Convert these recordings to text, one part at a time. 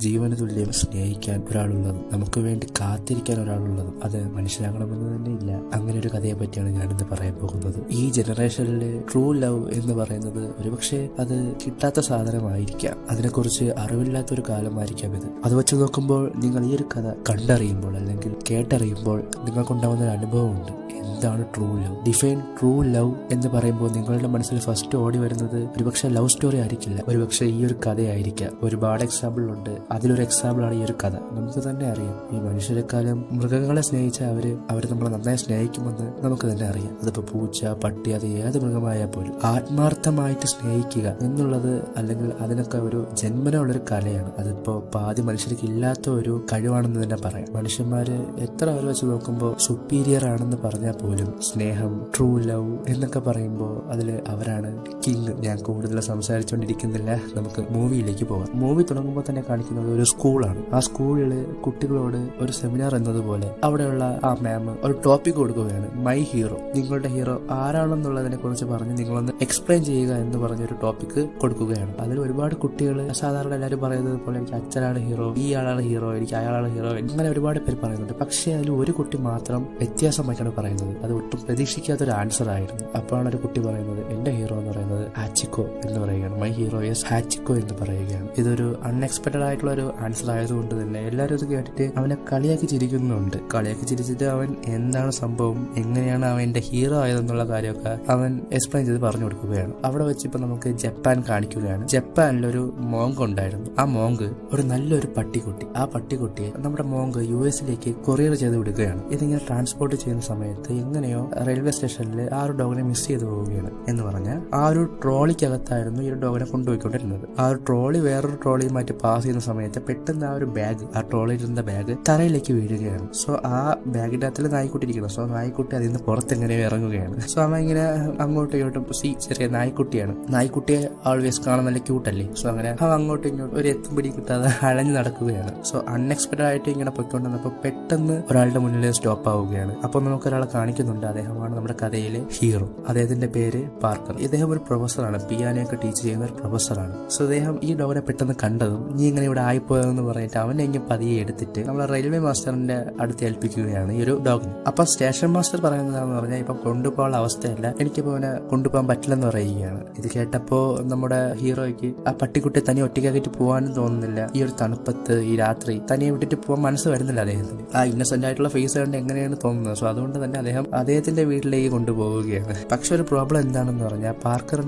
ജീവന തുല്യം സ്നേഹിക്കാൻ ഒരാളുള്ളതും നമുക്ക് വേണ്ടി കാത്തിരിക്കാൻ ഒരാളുള്ളതും അത് മനുഷ്യരാകണമെന്ന് തന്നെ ഇല്ല. അങ്ങനെ ഒരു കഥയെ പറ്റിയാണ് ഞാനിന്ന് പറയാൻ പോകുന്നത്. ഈ ജനറേഷനിലെ ട്രൂ ലവ് എന്ന് പറയുന്നത് ഒരുപക്ഷെ അത് കിട്ടാത്ത സാധനമായിരിക്കാം. അതിനെക്കുറിച്ച് അറിവില്ലാത്ത ഒരു കാലമായിരിക്കാം ഇത്. അത് വെച്ച് നോക്കുമ്പോൾ നിങ്ങൾ ഈ ഒരു കഥ കണ്ടറിയുമ്പോൾ അല്ലെങ്കിൽ കേട്ടറിയുമ്പോൾ നിങ്ങൾക്കുണ്ടാവുന്ന ഒരു അനുഭവമുണ്ട്. എന്താണ് true love? Define true love എന്ന് പറയുമ്പോൾ നിങ്ങളുടെ മനസ്സിൽ ഫസ്റ്റ് ഓടി വരുന്നത് ഒരുപക്ഷെ ലവ് സ്റ്റോറി ആയിരിക്കില്ല. ഒരുപക്ഷെ ഈ ഒരു കഥയായിരിക്കാം. ഒരുപാട് എക്സാമ്പിൾ ഉണ്ട്. അതിലൊരു എക്സാമ്പിൾ ആണ് ഈ ഒരു കഥ. നമുക്ക് തന്നെ അറിയാം. ഈ മനുഷ്യരെക്കാലം മൃഗങ്ങളെ സ്നേഹിച്ച അവർ അവർ നമ്മളെ നന്നായി സ്നേഹിക്കുമെന്ന് നമുക്ക് തന്നെ അറിയാം. അതിപ്പോ പൂച്ച പട്ടി അത് ഏത് മൃഗമായാൽ പോലും ആത്മാർത്ഥമായിട്ട് സ്നേഹിക്കുക എന്നുള്ളത് അല്ലെങ്കിൽ അതിനൊക്കെ ഒരു ജന്മനമുള്ളൊരു കലയാണ്. അതിപ്പോ പാതി മനുഷ്യർക്ക് ഇല്ലാത്ത ഒരു കഴിവാണെന്ന് തന്നെ പറയാം. മനുഷ്യന്മാര് എത്ര അവർ വെച്ച് നോക്കുമ്പോൾ സുപ്പീരിയർ ആണെന്ന് പറഞ്ഞാൽ പോലും സ്നേഹം ട്രൂ ലവ് എന്നൊക്കെ പറയുമ്പോൾ അതിൽ അവരാണ് കിങ് ഞാൻ കൂടുതൽ സംസാരിച്ചുകൊണ്ടിരിക്കുന്നില്ല നമുക്ക് മൂവിയിലേക്ക് പോകാം മൂവി തുടങ്ങുമ്പോൾ തന്നെ കാണിക്കുന്നത് ഒരു സ്കൂളാണ്. ആ സ്കൂളിൽ കുട്ടികളോട് ഒരു സെമിനാർ എന്നതുപോലെ അവിടെയുള്ള ആ മാം ഒരു ടോപ്പിക് കൊടുക്കുകയാണ് മൈ ഹീറോ നിങ്ങളുടെ ഹീറോ ആരാണെന്നുള്ളതിനെ കുറിച്ച് പറഞ്ഞ് നിങ്ങളൊന്ന് എക്സ്പ്ലെയിൻ ചെയ്യുക എന്ന് പറഞ്ഞ ഒരു ടോപ്പിക് കൊടുക്കുകയാണ്. അതിൽ ഒരുപാട് കുട്ടികൾ സാധാരണ എല്ലാവരും പറയുന്നത് പോലെ എനിക്ക് അച്ഛനാണ് ഹീറോ ഈ ആളാണ് ഹീറോ എനിക്ക് അയാളാണ് ഹീറോ അങ്ങനെ ഒരുപാട് പേര് പറയുന്നുണ്ട്. പക്ഷേ അതിൽ ഒരു കുട്ടി മാത്രം വ്യത്യാസമായിട്ടാണ് പറയുന്നത്. അത് ഒട്ടും പ്രതീക്ഷിക്കാത്ത ഒരു ആൻസർ ആയിരുന്നു. അപ്പോഴാണ് ഒരു കുട്ടി പറയുന്നത് എന്റെ ഹീറോ എന്ന് പറയുന്നത്. ഹാച്ചിക്കോ എന്ന് പറയുകയാണ്. മൈ ഹീറോ യെസ് ഹാച്ചിക്കോ എന്ന് പറയുകയാണ്. ഇതൊരു അൺഎക്സ്പെക്ടഡ് ആയിട്ടുള്ള ഒരു ആൻസർ ആയതുകൊണ്ട് തന്നെ എല്ലാവരും ഇത് കേട്ടിട്ട് അവനെ കളിയാക്കി ചിരിക്കുന്നുണ്ട്. കളിയാക്കി ചിരിച്ചിട്ട് അവൻ എന്താണ് സംഭവം? എങ്ങനെയാണ് അവന്റെ ഹീറോ ആയതെന്നുള്ള കാര്യമൊക്കെ അവൻ എക്സ്പ്ലെയിൻ ചെയ്ത് പറഞ്ഞു കൊടുക്കുകയാണ്. അവിടെ വെച്ച് ഇപ്പൊ നമുക്ക് ജപ്പാൻ കാണിക്കുകയാണ്. ജപ്പാനിലൊരു മോങ്ക് ഉണ്ടായിരുന്നു. ആ മോങ്ക് ഒരു നല്ലൊരു പട്ടിക്കുട്ടി. ആ പട്ടിക്കുട്ടിയെ നമ്മുടെ മോങ്ക് യു എസിലേക്ക് കൊറിയർ ചെയ്ത് വിടുകയാണ്. ഇതിങ്ങനെ ട്രാൻസ്പോർട്ട് ചെയ്യുന്ന സമയത്ത് എങ്ങനെയോ റെയിൽവേ സ്റ്റേഷനിൽ ആ ഒരു ഡോഗിനെ മിസ് ചെയ്ത് പോവുകയാണ് എന്ന് പറഞ്ഞാൽ ആ ഒരു ട്രോളിക്കകത്തായിരുന്നു ഈ ഒരു ഡോഗിനെ കൊണ്ടുപോയിക്കൊണ്ടിരുന്നത്. ആ ഒരു ട്രോളി വേറൊരു ട്രോളിയുമായിട്ട് പാസ് ചെയ്യുന്ന സമയത്ത് പെട്ടെന്ന് ആ ഒരു ബാഗ് ആ ട്രോളിയിലിരുന്ന ബാഗ് തറയിലേക്ക് വീഴുകയാണ്. സോ ആ ബാഗിന്റെ അകത്തിൽ നായ്ക്കുട്ടി ഇരിക്കണം സോ നായ്ക്കുട്ടി അതിൽ നിന്ന് പുറത്തെങ്ങനെ ഇറങ്ങുകയാണ്. സോ അമ്മ ഇങ്ങനെ അങ്ങോട്ടും ഇങ്ങോട്ടും സി ചെറിയ നായ്ക്കുട്ടിയാണ്. നായ്ക്കുട്ടിയെ ആൾവേസ് കാണാൻ നല്ല ക്യൂട്ടല്ലേ സോ അങ്ങനെ അവ അങ്ങോട്ടും ഇങ്ങോട്ടും ഒരു എത്തും പിടി കിട്ടാതെ അഴഞ്ഞു നടക്കുകയാണ്. സോ അൺഎക്സ്പെക്ടഡ് ആയിട്ട് ഇങ്ങനെ പൊയ്ക്കൊണ്ടിരുന്നപ്പോൾ പെട്ടെന്ന് ഒരാളുടെ മുന്നിൽ സ്റ്റോപ്പ് ആവുകയാണ്. അപ്പോൾ നമുക്ക് ഒരാളെ കാണിക്കുന്നുണ്ട്. അദ്ദേഹമാണ് നമ്മുടെ കഥയിലെ ഹീറോ അദ്ദേഹത്തിന്റെ പേര് പാർക്കർ. ഇദ്ദേഹം ഒരു പ്രൊഫസറാണ് പിയാനൊക്കെ ടീച്ച് ചെയ്യുന്ന ഒരു പ്രൊഫസറാണ്. സോ അദ്ദേഹം ഈ ഡോഗിനെ പെട്ടെന്ന് കണ്ടതും നീ ഇങ്ങനെ ഇവിടെ ആയിപ്പോയതെന്ന് പറഞ്ഞിട്ട് അവനെ ഇങ്ങനെ പതിയെ എടുത്തിട്ട് നമ്മളെ റെയിൽവേ മാസ്റ്ററിന്റെ അടുത്ത് ഏൽപ്പിക്കുകയാണ് ഈ ഒരു ഡോഗിനെ അപ്പൊ സ്റ്റേഷൻ മാസ്റ്റർ പറയുന്നതാണെന്ന് പറഞ്ഞാൽ ഇപ്പൊ കൊണ്ടുപോകാനുള്ള അവസ്ഥയല്ല. എനിക്കിപ്പോ അവനെ കൊണ്ടുപോകാൻ പറ്റില്ലെന്ന് പറയുകയാണ്. ഇത് കേട്ടപ്പോ നമ്മുടെ ഹീറോയ്ക്ക് ആ പട്ടിക്കുട്ടി തനി ഒറ്റയ്ക്കാക്കിട്ട് പോകാനും തോന്നുന്നില്ല. ഈ ഒരു തണുപ്പത്ത് ഈ രാത്രി തനിയെ വിട്ടിട്ട് പോകാൻ മനസ്സ് വരുന്നില്ല അദ്ദേഹത്തിന്. ആ ഇന്നസെന്റ് ആയിട്ടുള്ള ഫേസ് കണ്ട് എങ്ങനെയാണ് തോന്നുന്നത്? സോ അതുകൊണ്ട് തന്നെ അദ്ദേഹം അദ്ദേഹത്തിന്റെ വീട്ടിലേക്ക് കൊണ്ടുപോവുകയാണ്. പക്ഷെ ഒരു പ്രോബ്ലം എന്താണെന്ന് പറഞ്ഞാൽ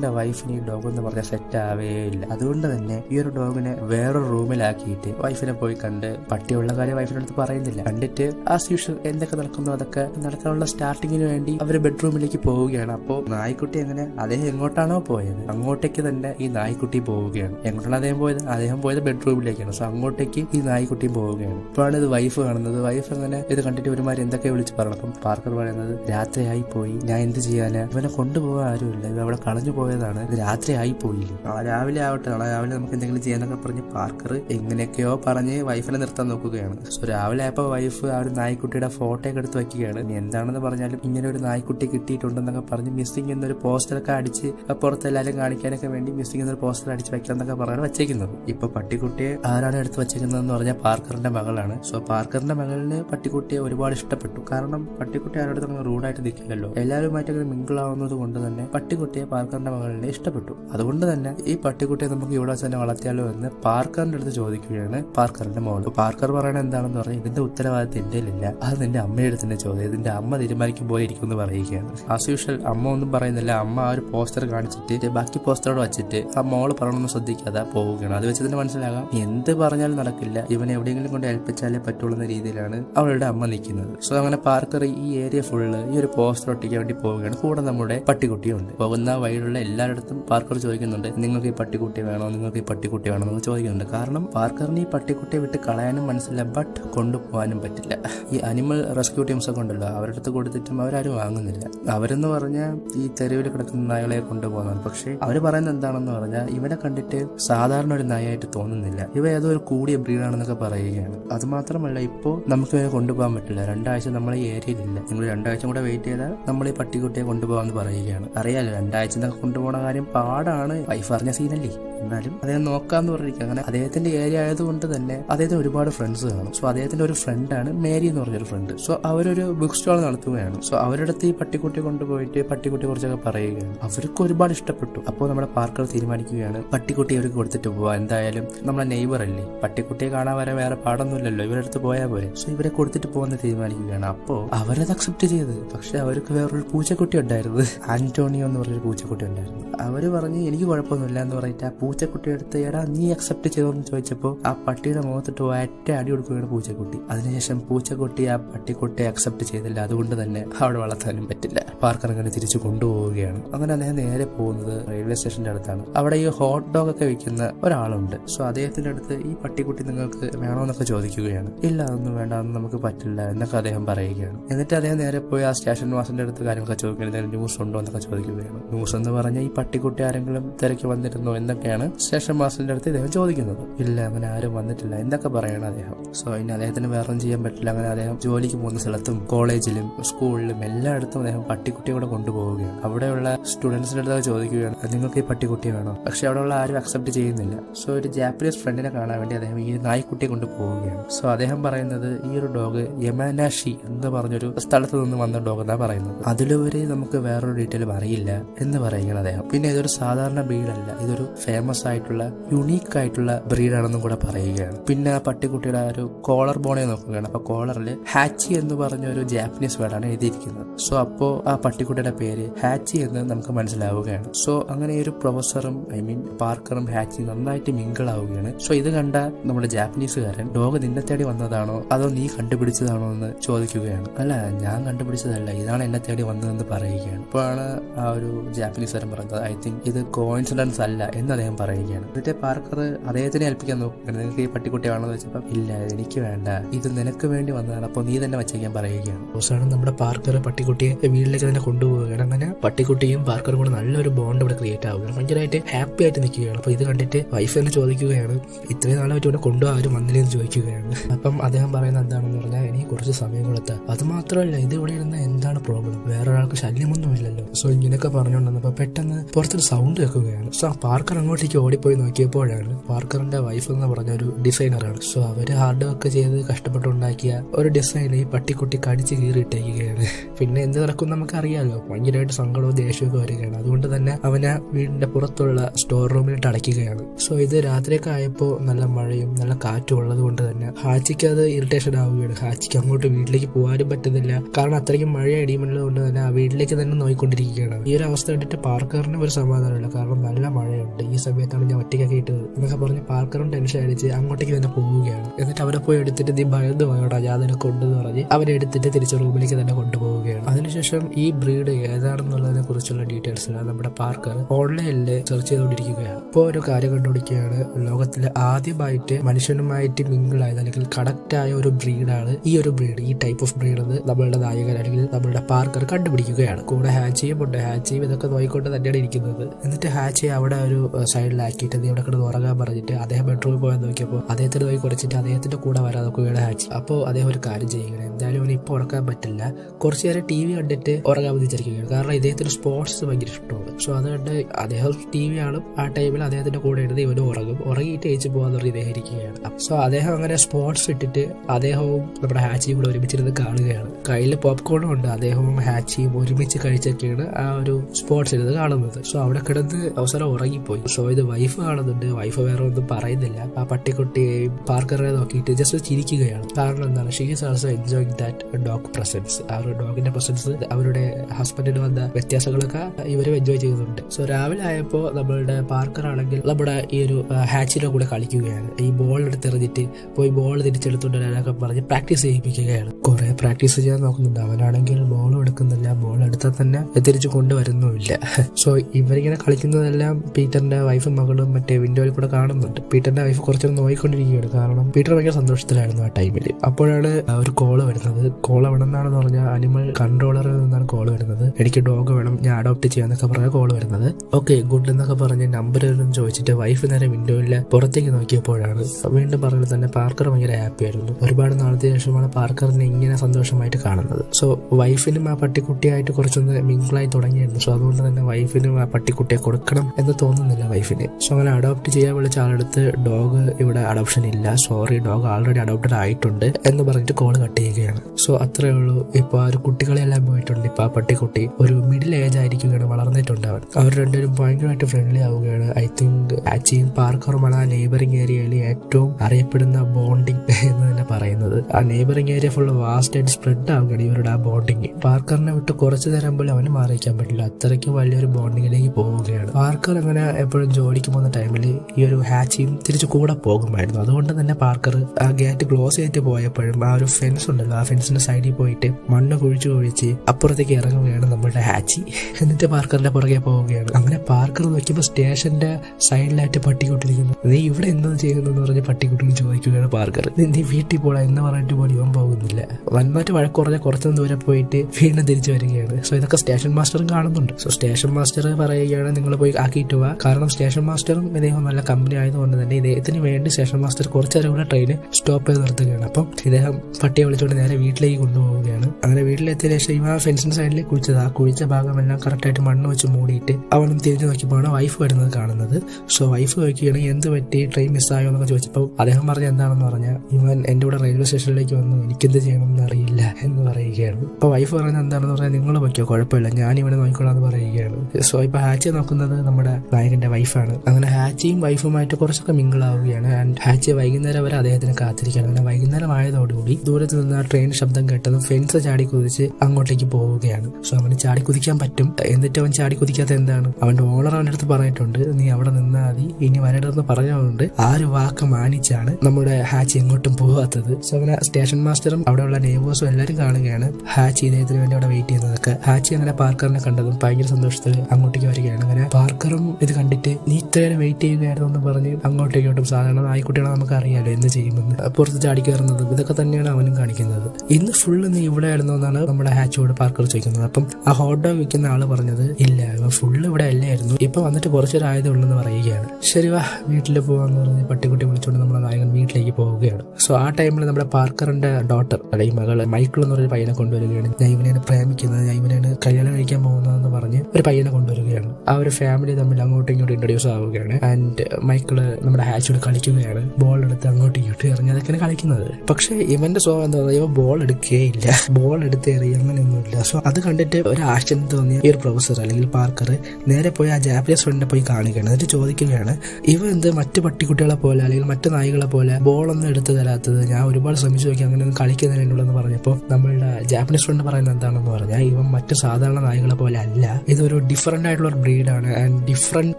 പാർക്കറിന്റെ വൈഫിന് ഈ ഡോഗ് എന്ന് പറഞ്ഞാൽ സെറ്റ് ആവേ ഇല്ല. അതുകൊണ്ട് തന്നെ ഈ ഒരു ഡോഗിനെ വേറൊരു റൂമിലാക്കിയിട്ട് വൈഫിനെ പോയി കണ്ട് പട്ടിയുള്ള കാര്യം വൈഫിനടുത്ത് പറയുന്നില്ല. കണ്ടിട്ട് ആസ് യൂഷ്വൽ എന്തൊക്കെ നടക്കുന്നു അതൊക്കെ നടക്കാനുള്ള സ്റ്റാർട്ടിങ്ങിന് വേണ്ടി അവർ ബെഡ്റൂമിലേക്ക് പോവുകയാണ്. അപ്പോൾ നായ്ക്കുട്ടി എങ്ങനെ അദ്ദേഹം എങ്ങോട്ടാണോ പോയത്? അങ്ങോട്ടേക്ക് തന്നെ ഈ നായ്ക്കുട്ടി പോവുകയാണ്. എങ്ങോട്ടാണ് അദ്ദേഹം പോയത്? അദ്ദേഹം പോയത് ബെഡ്റൂമിലേക്കാണ് സോ അങ്ങോട്ടേക്ക് ഈ നായ്ക്കുട്ടി പോവുകയാണ്. ഇപ്പോഴാണ് ഇത് വൈഫ് കാണുന്നത്. വൈഫ് അങ്ങനെ ഇത് കണ്ടിട്ട് ഒരുമാതിരി എന്തൊക്കെ വിളിച്ച് പറയണം. അപ്പം പാർക്കർ പറയുന്നത് രാത്രിയായി പോയി. ഞാൻ എന്ത് ചെയ്യാനാ? ഇവനെ കൊണ്ടുപോകാൻ ആരുമില്ല. ഇവ അവിടെ കളഞ്ഞു പോയതാണ്. രാത്രി ആയി പോയില്ലേ? ആ രാവിലെ ആവട്ടെ. നാളെ രാവിലെ നമുക്ക് എന്തെങ്കിലും ചെയ്യാനൊക്കെ പറഞ്ഞ് പാർക്കർ എങ്ങനെയൊക്കെയോ പറഞ്ഞ് വൈഫിനെ നിർത്താൻ നോക്കുകയാണ്. സോ രാവിലെ ആയപ്പോൾ വൈഫ് ആ ഒരു നായ്ക്കുട്ടിയുടെ ഫോട്ടോ ഒക്കെ എടുത്ത് വെക്കുകയാണ് ഇനി എന്താണെന്ന് പറഞ്ഞാലും ഇങ്ങനെ ഒരു നായ്ക്കുട്ടി കിട്ടിയിട്ടുണ്ടെന്നൊക്കെ പറഞ്ഞ് മിസ്സിംഗ് എന്നൊരു പോസ്റ്ററൊക്കെ അടിച്ച് പുറത്ത് എല്ലാവരും കാണിക്കാനൊക്കെ വേണ്ടി മിസ്സിംഗ് എന്നൊരു പോസ്റ്റർ അടിച്ച് വെക്കണം എന്നൊക്കെ പറഞ്ഞാണ് വെച്ചേക്കുന്നത്. ഇപ്പൊ പട്ടിക്കുട്ടിയെ ആരാണ് എടുത്ത് വെച്ചേക്കുന്നതെന്ന് പറഞ്ഞാൽ പാർക്കറിന്റെ മകളാണ്. സോ പാർക്കറിന്റെ മകളിന് പട്ടിക്കുട്ടിയെ ഒരുപാട് ഇഷ്ടപ്പെട്ടു. കാരണം പട്ടിക്കുട്ടി ആരോടും റൂഡായിട്ട് നിൽക്കില്ലല്ലോ. എല്ലാവരുമായിട്ട് മിങ്കിളാവുന്നത് കൊണ്ട് തന്നെ പട്ടിക്കുട്ടിയെ പാർക്കറിന്റെ മകളിനെ ഇഷ്ടപ്പെട്ടു. അതുകൊണ്ട് തന്നെ ഈ പട്ടിക്കുട്ടിയെ നമുക്ക് ഇവിടെ തന്നെ വളർത്തിയാലോ എന്ന് പാർക്കറിന്റെ അടുത്ത് ചോദിക്കുകയാണ് പാർക്കറിന്റെ മോൾ. പാർക്കർ പറയണ എന്താണെന്ന് പറഞ്ഞാൽ ഇതിന്റെ ഉത്തരവാദിത്തം എന്റെ ഇല്ല അത് നിന്റെ അമ്മയുടെ തന്നെ ചോദ്യം ഇതിന്റെ അമ്മ തീരുമാനിക്കും പോയിരിക്കും എന്ന് പറയുകയാണ്. ആസ് യൂഷ്വൽ അമ്മ ഒന്നും പറയുന്നില്ല. അമ്മ ആ ഒരു പോസ്റ്റർ കാണിച്ചിട്ട് ബാക്കി പോസ്റ്ററോട് വെച്ചിട്ട് ആ മോൾ പറയണമെന്ന് ശ്രദ്ധിക്കാതെ പോവുകയാണ്. അത് വെച്ച് തന്നെ മനസ്സിലാകാം എന്ത് പറഞ്ഞാലും നടക്കില്ല. ഇവനെ എവിടെയെങ്കിലും കൊണ്ട് ഏൽപ്പിച്ചാലേ പറ്റുള്ളൂ എന്ന രീതിയിലാണ് അവളുടെ അമ്മ നിൽക്കുന്നത്. സോ അങ്ങനെ പാർക്കർ ഈ ഏരിയ ഫുള്ള് ഈ ഒരു പോസ്റ്റർ ഒട്ടിക്കാൻ വേണ്ടി പോവുകയാണ്. കൂടെ നമ്മുടെ പട്ടിക്കുട്ടിയുണ്ട് പോകുന്ന വഴിയിലുള്ള എല്ലായിടത്തും പാർക്കർ ചോദിക്കുന്നുണ്ട് നിങ്ങൾക്ക് ഈ പട്ടിക്കുട്ടി വേണോ? നിങ്ങൾക്ക് ഈ പട്ടിക്കുട്ടി വേണോ? എന്ന് ചോദിക്കുന്നുണ്ട്. കാരണം പാർക്കറിന് ഈ പട്ടിക്കുട്ടിയെ വിട്ട് കളയാനും മനസ്സില്ല ബട്ട് കൊണ്ടുപോകാനും പറ്റില്ല. ഈ അനിമൽ റെസ്ക്യൂ ടീംസ് ഒക്കെ ഉണ്ടല്ലോ അവരുടെ അടുത്ത് കൊടുത്തിട്ടും അവരാരും വാങ്ങുന്നില്ല. അവരെന്ന് പറഞ്ഞാൽ ഈ തെരുവിൽ കിടക്കുന്ന നായകളെ കൊണ്ടുപോകുന്നതാണ്. പക്ഷേ അവർ പറയുന്നത് എന്താണെന്ന് പറഞ്ഞാൽ ഇവരെ കണ്ടിട്ട് സാധാരണ ഒരു നായായിട്ട് തോന്നുന്നില്ല. ഇവ ഏതോ ഒരു കൂടിയ ബ്രീഡാണെന്നൊക്കെ പറയുകയാണ്. അത് മാത്രമല്ല ഇപ്പോൾ നമുക്ക് ഇവരെ കൊണ്ടുപോകാൻ പറ്റില്ല. രണ്ടാഴ്ച നമ്മൾ ഈ ഏരിയയിലില്ല നിങ്ങൾ രണ്ടാഴ്ച കൂടെ വെയിറ്റ് ചെയ്താൽ നമ്മൾ ഈ പട്ടിക്കുട്ടിയെ കൊണ്ടുപോകാമെന്ന് പറയുകയാണ്. അറിയാലോ രണ്ടാഴ്ച എന്നൊക്കെ കൊണ്ടുപോകാൻ പോണ കാര്യം പാടാണ്. വൈഫ് അറിഞ്ഞ സീനല്ലേ എന്നാലും അദ്ദേഹം നോക്കാന്ന് പറഞ്ഞിരിക്കുക. അങ്ങനെ അദ്ദേഹത്തിന്റെ ഏരിയ ആയതുകൊണ്ട് തന്നെ അദ്ദേഹത്തിന് ഒരുപാട് ഫ്രണ്ട്സ് കാണും. സോ അദ്ദേഹത്തിന്റെ ഒരു ഫ്രണ്ടാണ് മേരി എന്ന് പറഞ്ഞൊരു ഫ്രണ്ട് സോ അവരൊരു ബുക്ക് സ്റ്റാൾ നടത്തുകയാണ്. സോ അവരുടെ അടുത്ത് ഈ പട്ടിക്കുട്ടി കൊണ്ടുപോയിട്ട് പട്ടിക്കുട്ടി കുറച്ചൊക്കെ പറയുകയാണ്. അവർക്ക് ഒരുപാട് ഇഷ്ടപ്പെട്ടു. അപ്പോൾ നമ്മുടെ പാർക്കർ തീരുമാനിക്കുകയാണ് പട്ടിക്കുട്ടി അവർക്ക് കൊടുത്തിട്ട് പോവാ. എന്തായാലും നമ്മളെ നെയ്ബർ അല്ലേ? പട്ടിക്കുട്ടിയെ കാണാൻ വരെ വേറെ പാടൊന്നുമില്ലല്ലോ. അടുത്ത് പോയാൽ പോരെ. സോ ഇവരെ കൊടുത്തിട്ട് പോകാൻ തീരുമാനിക്കുകയാണ്. അപ്പോൾ അവരത് അക്സെപ്റ്റ് ചെയ്ത്. പക്ഷെ അവർക്ക് വേറൊരു പൂച്ചക്കുട്ടി ഉണ്ടായിരുന്നു. ആന്റോണിയോ എന്ന് പറഞ്ഞൊരു പൂച്ചക്കുട്ടി ഉണ്ടായിരുന്നു. അവർ പറഞ്ഞ് എനിക്ക് കുഴപ്പമൊന്നുമില്ല എന്ന് പറഞ്ഞിട്ട് ആ പൂച്ചക്കുട്ടി എടുത്ത് എടാ നീ അക്സെപ്റ്റ് ചെയ്തോന്ന് ചോദിച്ചപ്പോൾ ആ പട്ടിയുടെ മുഖത്തിട്ട് ഒറ്റ അടി കൊടുക്കുകയാണ് പൂച്ചക്കുട്ടി. അതിനുശേഷം പൂച്ചക്കുട്ടി ആ പട്ടിക്കുട്ടിയെ അക്സെപ്റ്റ് ചെയ്തില്ല. അതുകൊണ്ട് തന്നെ അവിടെ വളർത്താനും പറ്റില്ല. പാർക്കർ അങ്ങനെ തിരിച്ചു കൊണ്ടുപോവുകയാണ്. അങ്ങനെ അദ്ദേഹം നേരെ പോകുന്നത് റെയിൽവേ സ്റ്റേഷന്റെ അടുത്താണ്. അവിടെ ഈ ഹോട്ട് ഡോഗ് ഒക്കെ വിൽക്കുന്ന ഒരാളുണ്ട്. സോ അദ്ദേഹത്തിന്റെ അടുത്ത് ഈ പട്ടിക്കുട്ടി നിങ്ങൾക്ക് വേണമെന്നൊക്കെ ചോദിക്കുകയാണ്. ഇല്ല അതൊന്നും വേണ്ട അതൊന്നും നമുക്ക് പറ്റില്ല എന്നൊക്കെ അദ്ദേഹം പറയുകയാണ്. എന്നിട്ട് അദ്ദേഹം നേരെ പോയി ആ സ്റ്റേഷൻ മാസിന്റെ അടുത്ത് കാര്യങ്ങളൊക്കെ ചോദിക്കുകയാണ്. ന്യൂസ് ഉണ്ടോ? എന്നൊക്കെ ചോദിക്കുകയാണ്. ന്യൂസ് എന്ന് പറഞ്ഞാൽ ഈ പട്ടിക്കുട്ടി ആരെങ്കിലും തിരക്കി വന്നിരുന്നോ എന്നൊക്കെയാണ് സ്റ്റേഷൻ മാസ്റ്ററിന്റെ അടുത്ത് ഇദ്ദേഹം ചോദിക്കുന്നത്. ഇല്ല അങ്ങനെ ആരും വന്നിട്ടില്ല എന്നൊക്കെ പറയണം അദ്ദേഹം. സോ ഇനി അദ്ദേഹത്തിന് വേറൊന്നും ചെയ്യാൻ പറ്റില്ല. അങ്ങനെ അദ്ദേഹം ജോലിക്ക് പോകുന്ന സ്ഥലത്തും കോളേജിലും സ്കൂളിലും എല്ലായിടത്തും അദ്ദേഹം പട്ടിക്കുട്ടിയെ കൂടെ കൊണ്ടുപോവുകയാണ്. അവിടെയുള്ള സ്റ്റുഡൻസിന്റെ അടുത്ത് ചോദിക്കുകയാണ് നിങ്ങൾക്ക് ഈ പട്ടിക്കുട്ടി വേണോ? പക്ഷെ അവിടെയുള്ള ആരും അക്സെപ്റ്റ് ചെയ്യുന്നില്ല. സോ ഒരു ജാപ്പനീസ് ഫ്രണ്ടിനെ കാണാൻ വേണ്ടി അദ്ദേഹം ഈ നായ്ക്കുട്ടിയെ കൊണ്ട് പോവുകയാണ് സോ അദ്ദേഹം പറയുന്നത് ഈ ഒരു ഡോഗ് യമാനാഷി എന്ന് പറഞ്ഞൊരു സ്ഥലത്ത് നിന്ന് വന്ന ഡോഗ് എന്നാ പറയുന്നത്. അതിലുവരെ നമുക്ക് വേറൊരു ഡീറ്റെയിലും അറിയില്ല എന്ന് പറയുകയാണ് അദ്ദേഹം. പിന്നെ ഇതൊരു സാധാരണ ബ്രീഡല്ല ഇതൊരു ഫേമസ് ആയിട്ടുള്ള യുണീക്ക് ആയിട്ടുള്ള ബ്രീഡാണെന്നും കൂടെ പറയുകയാണ്. പിന്നെ ആ പട്ടിക്കുട്ടിയുടെ ഒരു കോളർ ബോണെ നോക്കുകയാണ്. അപ്പൊ കോളറിൽ ഹാച്ചി എന്ന് പറഞ്ഞ ഒരു ജാപ്പനീസ് വേർഡാണ് എഴുതിയിരിക്കുന്നത്. സോ അപ്പോ ആ പട്ടിക്കുട്ടിയുടെ പേര് ഹാച്ചി എന്ന് നമുക്ക് മനസ്സിലാവുകയാണ്. സോ അങ്ങനെ ഒരു പ്രൊഫസറും ഐ മീൻ പാർക്കറും ഹാച്ചി നന്നായിട്ട് മിങ്കിൾ ആവുകയാണ്. സോ ഇത് കണ്ട നമ്മുടെ ജാപ്പനീസുകാരൻ ഡോഗ് നിന്നെ തേടി വന്നതാണോ? അതോ നീ കണ്ടുപിടിച്ചതാണോ? എന്ന് ചോദിക്കുകയാണ്. അല്ല ഞാൻ കണ്ടുപിടിച്ചതല്ല ഇതാണ് എന്നെ തേടി വന്നതെന്ന് പറയുകയാണ്. അപ്പോഴാണ് ആ ഒരു ജാപ്പനീസുകാരൻ പറയുന്നത് ഐ തിങ്ക് ഇത് കോയിൻസിഡൻസ് അല്ല എന്ന് അദ്ദേഹം പറയുകയാണ്. എന്നിട്ട് പാർക്കർ അദ്ദേഹത്തിനെ ഏൽപ്പിക്കാൻ നോക്കുകയാണ്. നിനക്ക് ഈ പട്ടിക്കുട്ടി വേണമെന്ന് വെച്ചപ്പോൾ ഇല്ല എനിക്ക് വേണ്ട. ഇത് നിനക്ക് വേണ്ടി വന്നതാണ്. അപ്പോൾ നീ തന്നെ വച്ചേക്കാൻ പറയുകയാണ്. അവസാനം നമ്മുടെ പാർക്കർ പട്ടിക്കുട്ടിയെ വീട്ടിലേക്ക് തന്നെ കൊണ്ടുപോവുകയാണ്. അങ്ങനെ പട്ടിക്കുട്ടിയും പാർക്കറും കൂടെ നല്ലൊരു ബോണ്ട് ഇവിടെ ക്രിയേറ്റ് ആവുകയാണ്. ഭയങ്കരമായിട്ട് ഹാപ്പി ആയിട്ട് നിൽക്കുകയാണ്. അപ്പോൾ ഇത് കണ്ടിട്ട് വൈഫ് തന്നെ ചോദിക്കുകയാണ് ഇത്രയും നാളായിട്ട് ഇവിടെ കൊണ്ടുപോകാൻ ആരും വന്നില്ലെന്ന് ചോദിക്കുകയാണ്. അപ്പം അദ്ദേഹം പറയുന്നത് എന്താണെന്ന് പറഞ്ഞാൽ എനിക്ക് കുറച്ച് സമയം കൊടുത്താൽ അത് മാത്രമല്ല ഇത് ഇവിടെ ഇരുന്ന എന്താണ് പ്രോബ്ലം വേറെ ഒരാൾക്ക് ശല്യമൊന്നുമില്ലല്ലോ. സോ ഇങ്ങനെയൊക്കെ പറഞ്ഞുകൊണ്ടിരുന്നപ്പോൾ പെട്ടെന്ന് പുറത്തൊരു സൗണ്ട് കേൾക്കുകയാണ്. സോ പാർക്കർ അങ്ങോട്ടേക്ക് ഓടിപ്പോയി നോക്കിയപ്പോഴാണ് പാർക്കറിന്റെ വൈഫ് എന്ന് പറഞ്ഞ ഒരു ഡിസൈനറാണ് സോ അവർ ഹാർഡ് വർക്ക് ചെയ്ത് കഷ്ടപ്പെട്ടുണ്ടാക്കിയ ഒരു ഡിസൈൻ ഈ പട്ടിക്കുട്ടി കടിച്ച് കീറിയിട്ടേക്കുകയാണ്. പിന്നെ എന്ത് നടക്കും നമുക്ക് അറിയാമല്ലോ ഭയങ്കരമായിട്ട് സങ്കടവും ദേഷ്യമൊക്കെ വരികയാണ്. അതുകൊണ്ട് തന്നെ അവനെ വീടിന്റെ പുറത്തുള്ള സ്റ്റോർ റൂമിലിട്ട് അടയ്ക്കുകയാണ്. സോ ഇത് രാത്രിയൊക്കെ ആയപ്പോൾ നല്ല മഴയും നല്ല കാറ്റും ഉള്ളത് കൊണ്ട് തന്നെ ഹാച്ചിക്ക് അത് ഇറിറ്റേഷൻ ആവുകയാണ്. ഹാച്ചിക്ക് അങ്ങോട്ട് വീട്ടിലേക്ക് പോകാനും പറ്റുന്നില്ല. കാരണം അത്രയ്ക്കും മഴ അടിയുമുള്ളത് കൊണ്ട് തന്നെ ആ വീട്ടിലേക്ക് തന്നെ നോയിക്കൊണ്ടിരിക്കുകയാണ്. ഈ ഒരു അവസ്ഥ കണ്ടിട്ട് പാർക്കറിന് ഒരു സമാധാനമില്ല. കാരണം നല്ല മഴയുണ്ട്. ഈ സമയത്താണ് ഞാൻ ഒറ്റയ്ക്കൊക്കെ ഇട്ടത് എന്നൊക്കെ പറഞ്ഞ് പാർക്കറും ടെൻഷൻ അടിച്ച് അങ്ങോട്ടേക്ക് തന്നെ പോവുകയാണ്. എന്നിട്ട് അവരെ പോയി എടുത്തിട്ട് നീ ഭയന്ന് പോയോടാ ഞാൻ അതിനെ കൊണ്ടെന്ന് പറഞ്ഞ് അവരെ എടുത്തിട്ട് തിരിച്ച് റൂമിലേക്ക് തന്നെ കൊണ്ടുപോവുകയാണ്. അതിനുശേഷം ഈ ബ്രീഡ് ഏതാണെന്നുള്ളതിനെ കുറിച്ചുള്ള ഡീറ്റെയിൽസ് നമ്മുടെ പാർക്കർ ഓൺലൈനിൽ സെർച്ച് ചെയ്തുകൊണ്ടിരിക്കുകയാണ്. ഇപ്പോൾ ഒരു കാര്യം കണ്ടുപിടിക്കുകയാണ്. ലോകത്തിലെ ആദ്യമായിട്ട് മനുഷ്യനുമായിട്ട് മിങ്കിൾ ആയത് അല്ലെങ്കിൽ കണക്റ്റ് ആയ ഒരു ബ്രീഡാണ് ഈ ഒരു ബ്രീഡ്. ഈ ടൈപ്പ് ഓഫ് ബ്രീഡ് എന്ന് നമ്മളുടെ നായകൻ അല്ലെങ്കിൽ നമ്മളുടെ പാർക്കർ കണ്ടുപിടിക്കുകയാണ്. കൂടെ ഹാച്ചിയും ഉണ്ട്. ഹാച്ചിയും ഇതൊക്കെ നോയിക്കൊണ്ട് തന്നെയാണ് ഇരിക്കുന്നത്. എന്നിട്ട് ഹാച്ചി അവിടെ ഒരു സൈഡിലാക്കിയിട്ട് നീ ഇവിടെ കിടന്ന് ഉറങ്ങാൻ പറഞ്ഞിട്ട് അദ്ദേഹം ബെഡ്റൂമിൽ പോകാൻ നോക്കിയപ്പോൾ അദ്ദേഹത്തിന് പോയി കുറച്ചിട്ട് അദ്ദേഹത്തിന്റെ കൂടെ വരാൻ നോക്കുകയാണ് ഹാച്ചി. അപ്പോൾ അദ്ദേഹം ഒരു കാര്യം ചെയ്യുകയാണ്. എന്തായാലും അവന് ഇപ്പോൾ ഉറക്കാൻ പറ്റില്ല. കുറച്ച് നേരം ടി വി കണ്ടിട്ട് ഉറങ്ങാൻ വിചാരിക്കുകയാണ്. കാരണം ഇദ്ദേഹത്തിന് സ്പോർട്സ് ഭയങ്കര ഇഷ്ടമാണ്. സോ അതുകൊണ്ട് അദ്ദേഹം ടി വി ആണ് ആ ടൈമിൽ അദ്ദേഹത്തിന്റെ കൂടെ ഇരുന്ന് ഇവന് ഉറങ്ങും. ഉറങ്ങിയിട്ട് ഏച്ച് പോകാന്ന് പറഞ്ഞ് ഇദ്ദേഹം ഇരിക്കുകയാണ്. സോ അദ്ദേഹം അങ്ങനെ സ്പോർട്സ് ഇട്ടിട്ട് അദ്ദേഹവും നമ്മുടെ ഹാച്ചിയും കൂടെ ഒരുമിച്ചിരുന്ന് കാണുകയാണ്. കയ്യിൽ പോപ്കോണും ഉണ്ട്. അദ്ദേഹവും ഹാച്ചിയും ഒരുമിച്ച് കഴിച്ചൊക്കെയാണ് ആ ഒരു സ്പോർട്സ് ഇരുന്ന് കാണുന്നത്. സോ അവിടെ കിടന്ന് അവസരം ഉറങ്ങിപ്പോയി. സോ ഇത് വൈഫ് കാണുന്നുണ്ട്. വൈഫ് വേറെ ഒന്നും പറയുന്നില്ല. ആ പട്ടിക്കുട്ടിയെയും പാർക്കറെ നോക്കിയിട്ട് ജസ്റ്റ് ചിരിക്കുകയാണ്. കാരണം എന്താണ്? She's also enjoying that dog presence ആ ഒരു ഡോഗിന്റെ പ്രസൻസ് അവരുടെ ഹസ്ബൻഡിന് വന്ന വ്യത്യാസങ്ങളൊക്കെ ഇവരും എൻജോയ് ചെയ്യുന്നുണ്ട്. സോ രാവിലെ ആയപ്പോൾ നമ്മളുടെ പാർക്കർ ആണെങ്കിൽ നമ്മുടെ ഈ ഒരു ഹാച്ചിന്റെ കൂടെ കളിക്കുകയാണ്. ഈ ബോൾ എടുത്തെറിഞ്ഞിട്ട് പോയി ബോൾ തിരിച്ചെടുത്തുകൊണ്ട് വരാനൊക്കെ പറഞ്ഞ് പ്രാക്ടീസ് ചെയ്യിപ്പിക്കുകയാണ്. കുറെ പ്രാക്ടീസ് ചെയ്യാൻ നോക്കുന്നുണ്ട്. അവനാണെങ്കിൽ ബോൾ എടുക്കുന്നില്ല. ബോൾ എടുത്താൽ തന്നെ തിരിച്ചു കൊണ്ടുവരുന്നുമില്ല. സോ ഇവരിങ്ങനെ കളിക്കുന്നതെല്ലാം പീറ്ററിന്റെ വൈഫ് മകളും മറ്റേ വിൻഡോയിൽ കൂടെ കാണുന്നുണ്ട്. പീറ്ററിന്റെ വൈഫ് കുറച്ചൊരു നോയിക്കൊണ്ടിരിക്കുകയാണ്. കാരണം പീറ്റർ ഭയങ്കര സന്തോഷത്തിലായിരുന്നു ആ ടൈമിൽ അപ്പോഴാണ് ഒരു കോൾ വരുന്നത്. കോൾ എവിടെ പറഞ്ഞാൽ അനിമൽ കൺട്രോളറിൽ നിന്നാണ് കോൾ വരുന്നത്. എനിക്ക് ഡോഗ് വേണം ഞാൻ അഡോപ്റ്റ് ചെയ്യാന്നൊക്കെ പറഞ്ഞ കോൾ വരുന്നത്. ഓക്കെ ഗുഡ് എന്നൊക്കെ പറഞ്ഞ് നമ്പർ ചോദിച്ചിട്ട് വൈഫ് നേരെ വിൻഡോയിൽ പുറത്തേക്ക് നോക്കിയപ്പോഴാണ്. വീണ്ടും പറഞ്ഞത് തന്നെ പാർക്കർ ഭയങ്കര ഹാപ്പി ആയിരുന്നു. ഒരുപാട് നാളത്തെ ശേഷമാണ് പാർക്കറിനെ ഇങ്ങനെ സന്തോഷമായിട്ട് കാണുന്നത്. സോ വൈഫിനും ആ പട്ടിക്കുട്ടിയായിട്ട് കുറച്ചൊന്ന് മിങ്കിളായി തുടങ്ങിയായിരുന്നു സോ അതുകൊണ്ട് തന്നെ വൈഫിനും ആ പട്ടിക്കുട്ടിയെ കൊടുക്കണം എന്ന് തോന്നുന്നില്ല വൈഫിന് സോ അങ്ങനെ അഡോപ്റ്റ് ചെയ്യാൻ വിളിച്ച ആളെടുത്ത് ഡോഗ് ഇവിടെ അഡോപ്ഷൻ ഇല്ല. സോറി ഡോഗ് ആൾറെഡി അഡോപ്റ്റഡ് ആയിട്ടുണ്ട് എന്ന് പറഞ്ഞിട്ട് കോൾ കട്ട് ചെയ്യുകയാണ്. സോ അത്രേ ഉള്ളൂ. ഇപ്പൊ ആ ഒരു കുട്ടികളെല്ലാം പോയിട്ടുണ്ട്. ഇപ്പൊ ആ പട്ടിക്കുട്ടി ഒരു മിഡിൽ ഏജ് ആയിരിക്കുകയാണ് വളർന്നിട്ടുണ്ട് അവൻ. അവർ രണ്ടുപേരും ഭയങ്കരമായിട്ട് ഫ്രണ്ട്ലി ആവുകയാണ്. ഐ തിങ്ക് ആച്ചിയും പാർക്കറുമാണ് ആ നെയ്ബറിംഗ് ഏരിയയിൽ ഏറ്റവും അറിയപ്പെടുന്ന ബോണ്ടിങ് എന്ന് തന്നെ പറയുന്നത്. ആ നെയ്ബറിംഗ് ഏരിയ ഫുൾ വാസ്റ്റ് ആയിട്ട് സ്പ്രെഡ് ആവുകയാണ് ഇവരുടെ ആ ബോണ്ടിങ് പാർക്കറിനെ വിട്ട് കുറച്ച് നേരം പോലും അവന് മാറിയിക്കാൻ പറ്റില്ല. അത്രയ്ക്ക് വലിയൊരു ബോണ്ടിങ്ങിലേക്ക് പോവുകയാണ്. പാർക്കർ അങ്ങനെ എപ്പോഴും ജോലിക്ക് പോകുന്ന ടൈമിൽ ഈ ഒരു ഹാച്ചിയും തിരിച്ചു കൂടെ പോകുമായിരുന്നു. അതുകൊണ്ട് തന്നെ പാർക്കർ ആ ഗേറ്റ് ക്ലോസ് ചെയ്തിട്ട് പോയപ്പോഴും ആ ഒരു ഫെൻസ് ഉണ്ടല്ലോ ആ ഫെൻസിന്റെ സൈഡിൽ പോയിട്ട് മണ്ണ് കുഴിച്ചു കുഴിച്ച് അപ്പുറത്തേക്ക് ഇറങ്ങുകയാണ് നമ്മുടെ ഹാച്ചി എന്നിട്ട് പാർക്കറിന്റെ പുറകെ പോവുകയാണ്. അങ്ങനെ പാർക്കർ നോക്കിയപ്പോൾ സ്റ്റേഷന്റെ സൈഡിലായിട്ട് പട്ടിക്കുട്ടിരിക്കുന്നു. നീ ഇവിടെ എന്താ ചെയ്യുന്നു എന്ന് പറഞ്ഞ് പട്ടിക്കുട്ടിക്ക് ചോദിക്കുകയാണ് പാർക്കർ. "നീ- നീ വീട്ടിൽ പോടാ എന്ന് പറഞ്ഞിട്ട് പോലും ഇവൻ പോകുന്നില്ല. വന്നിട്ട് വഴക്കുറഞ്ഞ കുറച്ച് ദൂരെ പോയിട്ട് വീണ്ടും തിരിച്ചു വരികയാണ്. സോ ഇതൊക്കെ സ്റ്റേഷൻ മാസ്റ്ററും കാണുന്നുണ്ട്. സോ സ്റ്റേഷൻ മാസ്റ്റർ പറയുകയാണ് നിങ്ങൾ പോയി ആക്കിയിട്ട് പോവാ കാരണം സ്റ്റേഷൻ മാസ്റ്ററും ഇദ്ദേഹം നല്ല കമ്പനി ആയതുകൊണ്ട് തന്നെ ഇദ്ദേഹത്തിന് വേണ്ടി സ്റ്റേഷൻ മാസ്റ്റർ കുറച്ച് നേരം കൂടെ ട്രെയിൻ സ്റ്റോപ്പ് ചെയ്ത് നിർത്തുകയാണ്. അപ്പം ഇദ്ദേഹം പട്ടിയെ വിളിച്ചുകൊണ്ട് നേരെ വീട്ടിലേക്ക് കൊണ്ടുപോവുകയാണ്. അങ്ങനെ വീട്ടിലെത്തിയ ശേഷം ഇവ ഫെൻസിന്റെ സൈഡിൽ കുഴിച്ചത്. ആ കുഴിച്ച ഭാഗം ഭാഗമെല്ലാം കറക്റ്റായിട്ട് മണ്ണ് വെച്ച് മൂടിയിട്ട് അവനും തിരിഞ്ഞു നോക്കിയപ്പോഴാണ് വൈഫ് വരുന്നത് കാണുന്നത്. സോ വൈഫ് നോക്കിയാണ് എന്ത് പറ്റി? ട്രെയിൻ മിസ്സായോ എന്നൊക്കെ ചോദിച്ചപ്പോൾ അദ്ദേഹം പറഞ്ഞ എന്താണെന്ന് പറഞ്ഞാൽ ഇവൻ എന്റെ കൂടെ റെയിൽവേ സ്റ്റേഷനിലേക്ക് വന്നു. എനിക്കെന്ത് ചെയ്യണമെന്ന് അറിയില്ല എന്ന് പറയുകയാണ്. അപ്പോൾ വൈഫ് പറയുന്നത് എന്താണെന്ന് പറഞ്ഞാൽ നിങ്ങൾ നോക്കിയോ? കുഴപ്പമില്ല. ഞാൻ ഇവനെ നോക്കിക്കോളാം എന്ന് പറയുകയാണ്. സോ ഇപ്പോൾ ഹാച്ചി നോക്കുന്നത് നമ്മുടെ നായകന്റെ വൈഫാണ് അങ്ങനെ ഹാച്ചിയും വൈഫുമായിട്ട് കുറച്ചൊക്കെ മിങ്കിളാവുകയാണ് ആൻഡ് ഹാച്ചി വൈകുന്നേരം വരെ അദ്ദേഹത്തിന് കാത്തിരിക്കുകയാണ്. അങ്ങനെ വൈകുന്നേരം ആയതോടുകൂടി ദൂരത്ത് നിന്ന് ആ ട്രെയിൻ ശബ്ദം കേട്ടതും ഫെൻസ് ചാടി കുതിച്ച് അങ്ങോട്ടേക്ക് പോവുകയാണ്. സോ അവന് ചാടി കുതിക്കാൻ പറ്റും. എന്നിട്ട് അവൻ ചാടി കുതിക്കാത്ത എന്താണ്? അവന്റെ ഓണർ അവന്റെ അടുത്ത് പറഞ്ഞിട്ടുണ്ട്. നീ അവിടെ നിന്നാൽ മതി. ഇനി വരണ്ടെന്ന് പറഞ്ഞതുകൊണ്ട് ആ ഒരു വാക്ക് മാനിച്ചാണ് നമ്മുടെ ഹാച്ചി എങ്ങോട്ടും പോകാത്തത് സോ അങ്ങനെ സ്റ്റേഷൻ മാസ്റ്ററും അവിടെയുള്ള നെയ്ബേഴ്സും എല്ലാവരും കാണുകയാണ്. ഹാച്ച് ഇദ്ദേഹത്തിന് വേണ്ടി അവിടെ വെയിറ്റ് ചെയ്യുന്നതൊക്കെ. ഹാച്ചി അങ്ങനെ പാർക്കറിനെ കണ്ടതും ഭയങ്കര സന്തോഷത്തിൽ അങ്ങോട്ടേക്ക് വരികയാണ്. അങ്ങനെ പാർക്കറും ഇത് കണ്ടിട്ട് നീ ഇത്രയേരം വെയിറ്റ് ചെയ്യുകയായിരുന്നു എന്ന് പറഞ്ഞ് അങ്ങോട്ടും ഇങ്ങോട്ടും സാധാരണ നായ്ക്കുട്ടികളെ നമുക്ക് അറിയാലോ എന്ത് ചെയ്യുമെന്ന്. പുറത്ത് ചാടി കയറുന്നതും ഇതൊക്കെ തന്നെയാണ് അവനും കാണിക്കുന്നത്. ഇന്ന് ഫുള്ള് നീ ഇവിടെ ആയിരുന്നു എന്നാണ് നമ്മുടെ ഹാച്ചോട് പാർക്കർ ചോദിക്കുന്നത്. അപ്പം ആ ഹോട്ട് ഡോഗ് വിൽക്കുന്ന ആൾ പറഞ്ഞത് ഇല്ല ഇവ ഫുള്ള് ഇവിടെ അല്ലായിരുന്നു. ഇപ്പൊ വന്നിട്ട് കുറച്ചൊരായത് ഉള്ളെന്ന് പറയുകയാണ്. ശരി വാ വീട്ടിൽ പോവാന്ന് പറഞ്ഞ് പട്ടിക്കുട്ടി വിളിച്ചുകൊണ്ട് നമ്മുടെ നായകൻ വീട്ടിലേക്ക് പോവുകയാണ്. സോ ആ ടൈമിൽ നമ്മുടെ പാർക്കറിന്റെ ഡോട്ടർ അല്ലെങ്കിൽ മകൾ മൈക്കിൾ എന്ന് പറഞ്ഞൊരു പയ്യനെ കൊണ്ടുവരികയാണ്. ഞാൻ പ്രേമിക്കുന്നത്. ഞാൻ കല്യാണം കഴിക്കാൻ പോകുന്നതെന്ന് പറഞ്ഞ് ഒരു പയ്യനെ കൊണ്ടുവരികയാണ്. ആ ഒരു ഫാമിലി തമ്മിൽ അങ്ങോട്ടും ഇങ്ങോട്ടും ഇൻട്രൊഡ്യൂസ് ആവുകയാണ്. ആൻഡ് മൈക്കിൾ നമ്മുടെ ഹാച്ചോട് കളിക്കുകയാണ്. ബോൾ എടുത്ത് അങ്ങോട്ടും ഇങ്ങോട്ടും എറിഞ്ഞ് അതൊക്കെയാണ് കളിക്കുന്നത്. പക്ഷേ ഇവന്റെ സ്വഭാവം എന്താ പറയുക? ബോൾ എടുക്കുകയില്ല ബോൾ എടുത്ത് എറിയ അങ്ങനെയൊന്നുമില്ല. സോ അത് കണ്ടിട്ട് ഒരു ആശ്ചര്യം തോന്നിയ ഈ ഒരു പ്രൊഫസർ അല്ലെങ്കിൽ പാർക്കർ നേരെ പോയി ആ ജാപ്പനീസ് ഫ്രണ്ടിനെ പോയി കാണുകയാണ് എന്നിട്ട് ചോദിക്കുകയാണ് ഇവ എന്ത് മറ്റു പട്ടിക്കുട്ടികളെ പോലെ അല്ലെങ്കിൽ മറ്റു നായികളെ പോലെ ബോളൊന്നും എടുത്തു തരാത്തത്? ഞാൻ ഒരുപാട് ശ്രമിച്ചു നോക്കി അങ്ങനെ ഒന്നും കളിക്കുന്നതിനുള്ളതെന്ന് എന്നോടെന്ന് പറഞ്ഞപ്പോൾ നമ്മളുടെ ജാപ്പനീസ് ഫ്രണ്ട് പറയുന്നത് എന്താണെന്ന് പറഞ്ഞാൽ ഇവൻ മറ്റു സാധാരണ നായകളെ പോലെ അല്ല. ഇതൊരു ഡിഫറെന്റ് ആയിട്ടുള്ള ഒരു ബ്രീഡാണ് and different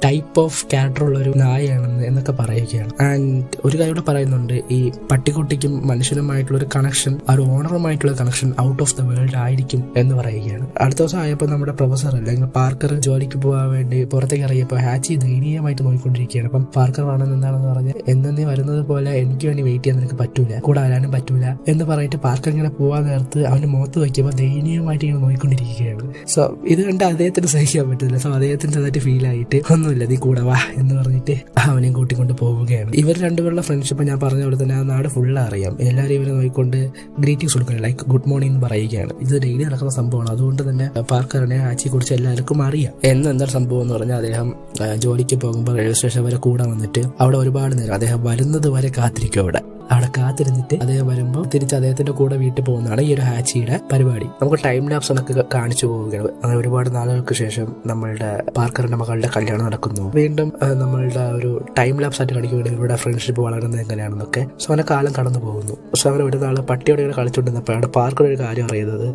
type of character ഉള്ള ഒരു നായയാണെന്ന് എന്നൊക്കെ പറയുകയാണ്. ആൻഡ് ഒരു കാര്യം കൂടെ പറയുന്നുണ്ട് ഈ പട്ടിക്കുട്ടിക്കും മനുഷ്യനുമായിട്ടുള്ള ഒരു കണക്ഷൻ ആ ഒരു ഓണറുമായിട്ടുള്ള connection out of the world ആയിരിക്കും എന്ന് പറയുകയാണ്. അടുത്ത ദിവസം ആയപ്പോൾ നമ്മുടെ പ്രൊഫസർ അല്ലെങ്കിൽ പാർക്കർ ജോലിക്ക് പോകാൻ വേണ്ടി പുറത്തേക്ക് ഇറങ്ങിയപ്പോൾ ഹാച്ചി ദയനീയമായിട്ട് നോക്കിക്കൊണ്ടിരിക്കുകയാണ് അപ്പം പാർക്കർ വേണമെന്ന് എന്താണെന്ന് പറഞ്ഞാൽ എന്നെ വരുന്നത് പോലെ എനിക്ക് വേണ്ടി വെയിറ്റ് ചെയ്യാൻ നിനക്ക് പറ്റൂല കൂടെ വരാനും പറ്റൂല എന്ന് പറഞ്ഞിട്ട് പാർക്കർ ഇങ്ങനെ പോവാൻ നേരത്ത് അവന്റെ മുഖത്ത് നോക്കിയപ്പോൾ ദയനീയമായിട്ട് ഇങ്ങനെ നോക്കിക്കൊണ്ടിരിക്കുകയാണ്. സോ ഇത് കണ്ട് അദ്ദേഹത്തിന് സഹിക്കാൻ പറ്റില്ല സോ അദ്ദേഹത്തിന്റെ അതായിട്ട് ഫീൽ ആയിട്ട് ഒന്നുമില്ല നീ കൂടെ വാ എന്ന് പറഞ്ഞിട്ട് അവനെയും കൂട്ടിക്കൊണ്ട് പോവുകയാണ്. ഇവർ രണ്ടുപേരുടെ ഫ്രണ്ട്ഷിപ്പ് ഞാൻ പറഞ്ഞ പോലെ തന്നെ ആ നാട് ഫുള്ള് അറിയാം. എല്ലാവരും ഇവരെ നോക്കിക്കൊണ്ട് ഗ്രീറ്റിംഗ്സ് കൊടുക്കണം ലൈക്ക് ഗുഡ് മോർണിംഗ് എന്ന് പറയുകയാണ്. ഇത് ഡെയിലി നടക്കുന്ന സംഭവമാണ്. അതുകൊണ്ട് തന്നെ പാർക്കറിനെ ആച്ചിയെ കുറിച്ച് എല്ലാവർക്കും അറിയാം. എന്ന് എന്താ സംഭവം എന്ന് പറഞ്ഞാൽ അദ്ദേഹം ജോലിക്ക് പോകുമ്പോൾ റെയിൽവേ സ്റ്റേഷൻ വരെ കൂടെ വന്നിട്ട് അവിടെ ഒരുപാട് നേരം അദ്ദേഹം വരുന്നത് വരെ കാത്തിരിക്കും അവിടെ. അവിടെ കാത്തിരുന്നിട്ട് അദ്ദേഹം വരുമ്പോൾ തിരിച്ച് അദ്ദേഹത്തിന്റെ കൂടെ വീട്ടിൽ പോകുന്നതാണ് ഈ ഒരു ഹാച്ചിയുടെ പരിപാടി. നമുക്ക് ടൈം ലാപ്സ് ഒക്കെ കാണിച്ചു പോവുകയാണ്. അങ്ങനെ ഒരുപാട് നാളുകൾക്ക് ശേഷം നമ്മളുടെ പാർക്കറിന്റെ മകളുടെ കല്യാണം നടക്കുന്നു. വീണ്ടും നമ്മളുടെ ഒരു ടൈം ലാപ്സ് ആയിട്ട് കാണിക്കുകയാണ് ഇവരുടെ ഫ്രണ്ട്ഷിപ്പ് വളരുന്നത് എങ്ങനെയാണെന്നൊക്കെ. സോ അങ്ങനെ കാലം കടന്നു പോകുന്നു. സോ അങ്ങനെ ഒരു നാൾ പട്ടിയോടെ ഇങ്ങനെ കളിച്ചുകൊണ്ടിരുന്നപ്പോഴാണ് പാർക്കർ ഒരു കാര്യം അറിയുന്നത്.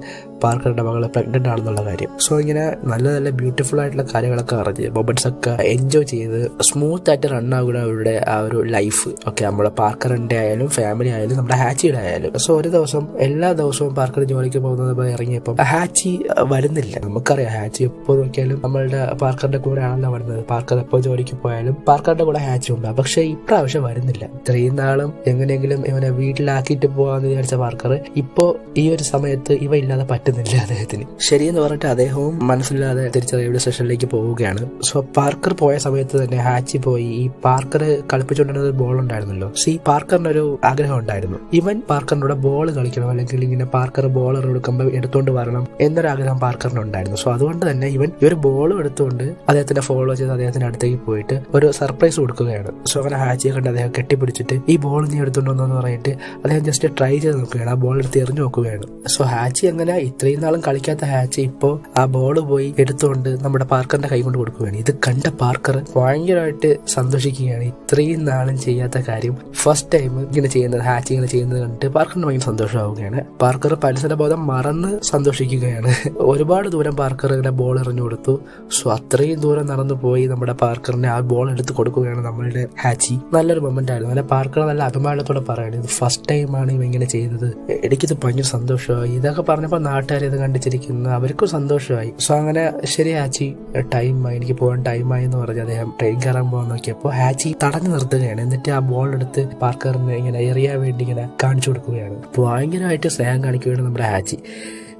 പാർക്കറിന്റെ മകൾ പ്രഗ്നന്റ് ആണെന്നുള്ള കാര്യം. സോ ഇങ്ങനെ നല്ല നല്ല ബ്യൂട്ടിഫുൾ ആയിട്ടുള്ള കാര്യങ്ങളൊക്കെ അറിഞ്ഞ് മൊമെന്റ്സ് ഒക്കെ എൻജോയ് ചെയ്ത് സ്മൂത്ത് ആയിട്ട് റൺ ആവുകയാണ് അവരുടെ ആ ഒരു ലൈഫ് ഓക്കെ നമ്മുടെ പാർക്കറിന്റെ ആയാലും ഫാമിലി ആയാലും നമ്മുടെ ഹാച്ചിയുടെ ആയാലും. സോ ഒരു ദിവസം എല്ലാ ദിവസവും പാർക്കർ ജോലിക്ക് പോകുന്നത് ഇറങ്ങിയപ്പോൾ ഹാച്ചി വരുന്നില്ല. നമുക്കറിയാം ഹാച്ചി എപ്പോൾ നോക്കിയാലും നമ്മളുടെ പാർക്കറിന്റെ കൂടെ ആണല്ലോ വരുന്നത്. പാർക്കർ എപ്പോൾ ജോലിക്ക് പോയാലും പാർക്കറിന്റെ കൂടെ ഹാച്ചി ഉണ്ട്. പക്ഷേ ഇപ്രാവശ്യം വരുന്നില്ല. ഇത്രയും നാളും എങ്ങനെയെങ്കിലും ഇവനെ വീട്ടിലാക്കിയിട്ട് പോകാന്ന് വിചാരിച്ച പാർക്കർ ഇപ്പോ ഈ ഒരു സമയത്ത് ഇവ ഇല്ലാതെ പറ്റുന്നില്ല അദ്ദേഹത്തിന്. ശരിയെന്ന് പറഞ്ഞിട്ട് അദ്ദേഹവും മനസ്സില്ലാതെ തിരിച്ച് റെയിൽവേ സ്റ്റേഷനിലേക്ക് പോവുകയാണ്. സോ പാർക്കർ പോയ സമയത്ത് തന്നെ ഹാച്ചി പോയി. ഈ പാർക്കർ കളിപ്പിച്ചുകൊണ്ടിരുന്നത് ബോൾ ഉണ്ടായിരുന്നല്ലോ. സോ ഈ പാർക്കറിന് ഒരു ആഗ്രഹം ഉണ്ടായിരുന്നു ഇവൻ പാർക്കറിനോട് ബോൾ കളിക്കണം അല്ലെങ്കിൽ ഇങ്ങനെ പാർക്കർ ബോളർ എടുക്കുമ്പോൾ എടുത്തുകൊണ്ട് വരണം എന്നൊരു ആഗ്രഹം പാർക്കറിന് ഉണ്ടായിരുന്നു. സോ അതുകൊണ്ട് തന്നെ ഇവൻ ഈ ഒരു ബോൾ എടുത്തുകൊണ്ട് അദ്ദേഹത്തിന്റെ ഫോളോ ചെയ്ത് അദ്ദേഹത്തിന്റെ അടുത്തേക്ക് പോയിട്ട് ഒരു സർപ്രൈസ് കൊടുക്കുകയാണ്. സോ അങ്ങനെ ഹാച്ചിയെ കണ്ട് അദ്ദേഹം കെട്ടിപ്പിടിച്ചിട്ട് ഈ ബോൾ നീ എടുത്തുകൊണ്ട് വന്നെന്ന് പറഞ്ഞിട്ട് അദ്ദേഹം ജസ്റ്റ് ട്രൈ ചെയ്ത് നോക്കുകയാണ്. ആ ബോൾ എടുത്ത് എറിഞ്ഞു നോക്കുകയാണ്. സോ ഹാച്ചി അങ്ങനെ ഇത്രയും നാളും കളിക്കാത്ത ഹാച്ചി ഇപ്പോൾ ആ ബോൾ പോയി എടുത്തുകൊണ്ട് നമ്മുടെ പാർക്കറിന്റെ കൈ കൊണ്ട് കൊടുക്കുകയാണ്. ഇത് കണ്ട പാർക്കർ ഭയങ്കരമായിട്ട് സന്തോഷിക്കുകയാണ്. ഇത്രയും നാളും ചെയ്യാത്ത കാര്യം. ഫസ്റ്റ് ടൈം ഇങ്ങനെ ചെയ്യുന്നത് ഹാച്ച് ഇങ്ങനെ ചെയ്യുന്നത് കണ്ടിട്ട് പാർക്കറിന് ഭയങ്കര സന്തോഷമാവുകയാണ്. പാർക്കർ പരിസര ബോധം മറന്ന് സന്തോഷിക്കുകയാണ്. ഒരുപാട് ദൂരം പാർക്കർ ഇങ്ങനെ ബോൾ എറിഞ്ഞു കൊടുത്തു. സോ അത്രയും ദൂരം നടന്നു പോയി നമ്മുടെ പാർക്കറിനെ ആ ബോൾ എടുത്ത് കൊടുക്കുകയാണ് നമ്മളുടെ ഹാച്ചി നല്ലൊരു മൊമെന്റ് ആയിരുന്നു. നല്ല പാർക്കർ നല്ല അഭിമാനത്തോടെ പറയാണ് ഫസ്റ്റ് ടൈമാണ് ഇവ ഇങ്ങനെ ചെയ്തത് എനിക്കിത് ഭയങ്കര സന്തോഷമായി. ഇതൊക്കെ പറഞ്ഞപ്പോൾ നാട്ടുകാർ ഇത് കണ്ടിച്ചിരിക്കുന്നു. അവർക്കും സന്തോഷമായി. സോ അങ്ങനെ ശരി ഹാച്ചി ടൈമായി എനിക്ക് പോകാൻ ടൈമായി എന്ന് പറഞ്ഞ് അദ്ദേഹം ട്രെയിൻ കയറാൻ പോകാൻ നോക്കിയപ്പോൾ ഹാച്ചി തടഞ്ഞു നിർത്തുകയാണ്. എന്നിട്ട് ആ ബോൾ എടുത്ത് പാർക്കറിന് ഇങ്ങനെ എറിയാൻ വേണ്ടി ഇങ്ങനെ കാണിച്ചു കൊടുക്കുകയാണ്. ഭയങ്കരമായിട്ട് സ്നേഹം കാണിക്കുകയാണ് നമ്മുടെ ഹാച്ചി.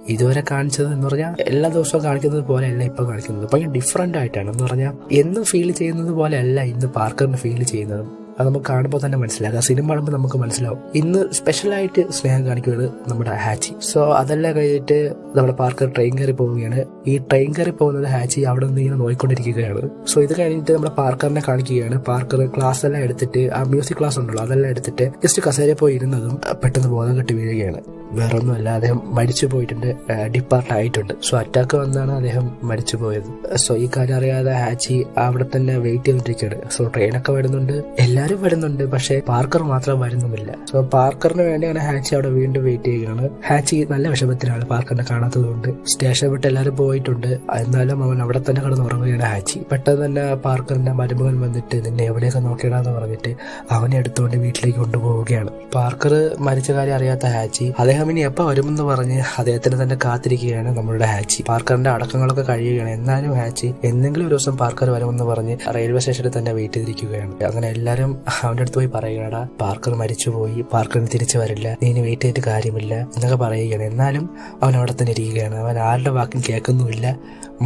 ഇതുവരെ കാണിച്ചത് എന്ന് പറഞ്ഞാൽ എല്ലാ ദിവസവും കാണിക്കുന്നത് പോലെയല്ല ഇപ്പം കാണിക്കുന്നത്. ഭയങ്കര ഡിഫറെന്റ് ആയിട്ടാണ്. എന്ന് പറഞ്ഞാൽ എന്നും ഫീൽ ചെയ്യുന്നത് പോലെയല്ല ഇന്ന് പാർക്കറിന് ഫീൽ ചെയ്യുന്നത്. അത് നമുക്ക് കാണുമ്പോൾ തന്നെ മനസ്സിലാക്കാം സിനിമ കാണുമ്പോൾ നമുക്ക് മനസ്സിലാവും. ഇന്ന് സ്പെഷ്യലായിട്ട് സ്നേഹം കാണിക്കുകയാണ് നമ്മുടെ ഹാച്ചി. സോ അതെല്ലാം കഴിഞ്ഞിട്ട് നമ്മുടെ പാർക്കർ ട്രെയിൻ കയറി പോവുകയാണ്. ഈ ട്രെയിൻ കയറി പോകുന്നത് ഹാച്ചി അവിടെ നിന്ന് ഇങ്ങനെ നോയിക്കൊണ്ടിരിക്കുകയാണ്. സോ ഇത് കഴിഞ്ഞിട്ട് നമ്മുടെ പാർക്കറിനെ കാണിക്കുകയാണ്. പാർക്കർ ക്ലാസ് എല്ലാം എടുത്തിട്ട് ആ മ്യൂസിക് ക്ലാസ് ഉണ്ടല്ലോ അതെല്ലാം എടുത്തിട്ട് ജസ്റ്റ് കസേര പോയി ഇരുന്നതും പെട്ടെന്ന് ബോധം കെട്ടി വീഴുകയാണ്. വേറെ ഒന്നുമല്ല അദ്ദേഹം മരിച്ചു പോയിട്ടുണ്ട് ഡിപ്പാർട്ട് ആയിട്ടുണ്ട്. സോ അറ്റാക്ക് വന്നാണ് അദ്ദേഹം മരിച്ചു പോയത്. സോ ഈ കാര്യം അറിയാതെ ഹാച്ചി അവിടെ തന്നെ വെയിറ്റ് ചെയ്തിരിക്കുകയാണ് സോ ട്രെയിൻ ഒക്കെ വരുന്നുണ്ട് എല്ലാവരും വരുന്നുണ്ട് പക്ഷേ പാർക്കർ മാത്രം വരുന്നുമില്ല. സോ പാർക്കറിന് വേണ്ടിയാണ് ഹാച്ചി അവിടെ വീണ്ടും വെയിറ്റ് ചെയ്യുകയാണ്. ഹാച്ചി നല്ല വിഷമത്തിലാണ് പാർക്കറിനെ കാണാത്തത് കൊണ്ട് സ്റ്റേഷൻ വിട്ട് എല്ലാവരും പോയിട്ടുണ്ട്. എന്നാലും അവൻ അവിടെ തന്നെ കിടന്ന് ഉറങ്ങുകയാണ് ഹാച്ചി. പെട്ടെന്ന് തന്നെ പാർക്കറിന്റെ മരുമകൻ വന്നിട്ട് നിന്നെ എവിടെയൊക്കെ നോക്കിയിടാന്ന് പറഞ്ഞിട്ട് അവനെ എടുത്തുകൊണ്ട് വീട്ടിലേക്ക് കൊണ്ടുപോവുകയാണ്. പാർക്കർ മരിച്ച കാര്യം അറിയാത്ത ഹാച്ചി അദ്ദേഹം ഇനി എപ്പോ വരുമെന്ന് പറഞ്ഞ് അദ്ദേഹത്തിന് തന്നെ കാത്തിരിക്കുകയാണ് നമ്മളുടെ ഹാച്ചി. പാർക്കറിന്റെ അടക്കങ്ങളൊക്കെ കഴിയുകയാണ്. എന്നാലും ഹാച്ചി എന്തെങ്കിലും ഒരു ദിവസം പാർക്കർ വരുമെന്ന് പറഞ്ഞ് റെയിൽവേ സ്റ്റേഷനിൽ തന്നെ വെയിറ്റ് ചെയ്തിരിക്കുകയാണ്. അങ്ങനെ എല്ലാവരും അവന്റെ അടുത്ത് പോയി പറയുകയാടാ പാർക്കർ മരിച്ചുപോയി പാർക്കറിന് തിരിച്ചു വരില്ല നീ വെയിറ്റ് ചെയ്തിട്ട് കാര്യമില്ല എന്നൊക്കെ പറയുകയാണ്. എന്നാലും അവൻ അവിടെ തന്നെ ഇരിക്കുകയാണ്. അവൻ ആരുടെ വാക്കും இல்லை.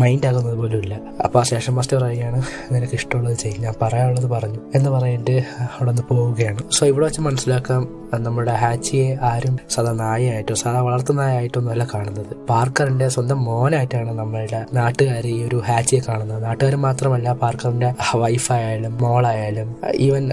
മൈൻഡ് ആകുന്നത് പോലും ഇല്ല അപ്പൊ ആ സ്റ്റേഷൻ മാസ്റ്റർ പറയുകയാണ് നിനക്ക് ഇഷ്ടമുള്ളത് ചെയ്യും ഞാൻ പറയാനുള്ളത് പറഞ്ഞു. എന്ന് പറഞ്ഞിട്ട് അവിടെ നിന്ന് പോവുകയാണ്. സോ ഇവിടെ വെച്ച് മനസ്സിലാക്കാം നമ്മുടെ ഹാച്ചിയെ ആരും സാധാ നായയായിട്ടോ സാധാ വളർത്തു നായായിട്ടോ ഒന്നുമല്ല കാണുന്നത്. പാർക്കറിന്റെ സ്വന്തം മോനായിട്ടാണ് നമ്മളുടെ നാട്ടുകാർ ഈ ഒരു ഹാച്ചിയെ കാണുന്നത്. നാട്ടുകാർ മാത്രമല്ല പാർക്കറിന്റെ വൈഫായാലും മോളായാലും ഈവൻ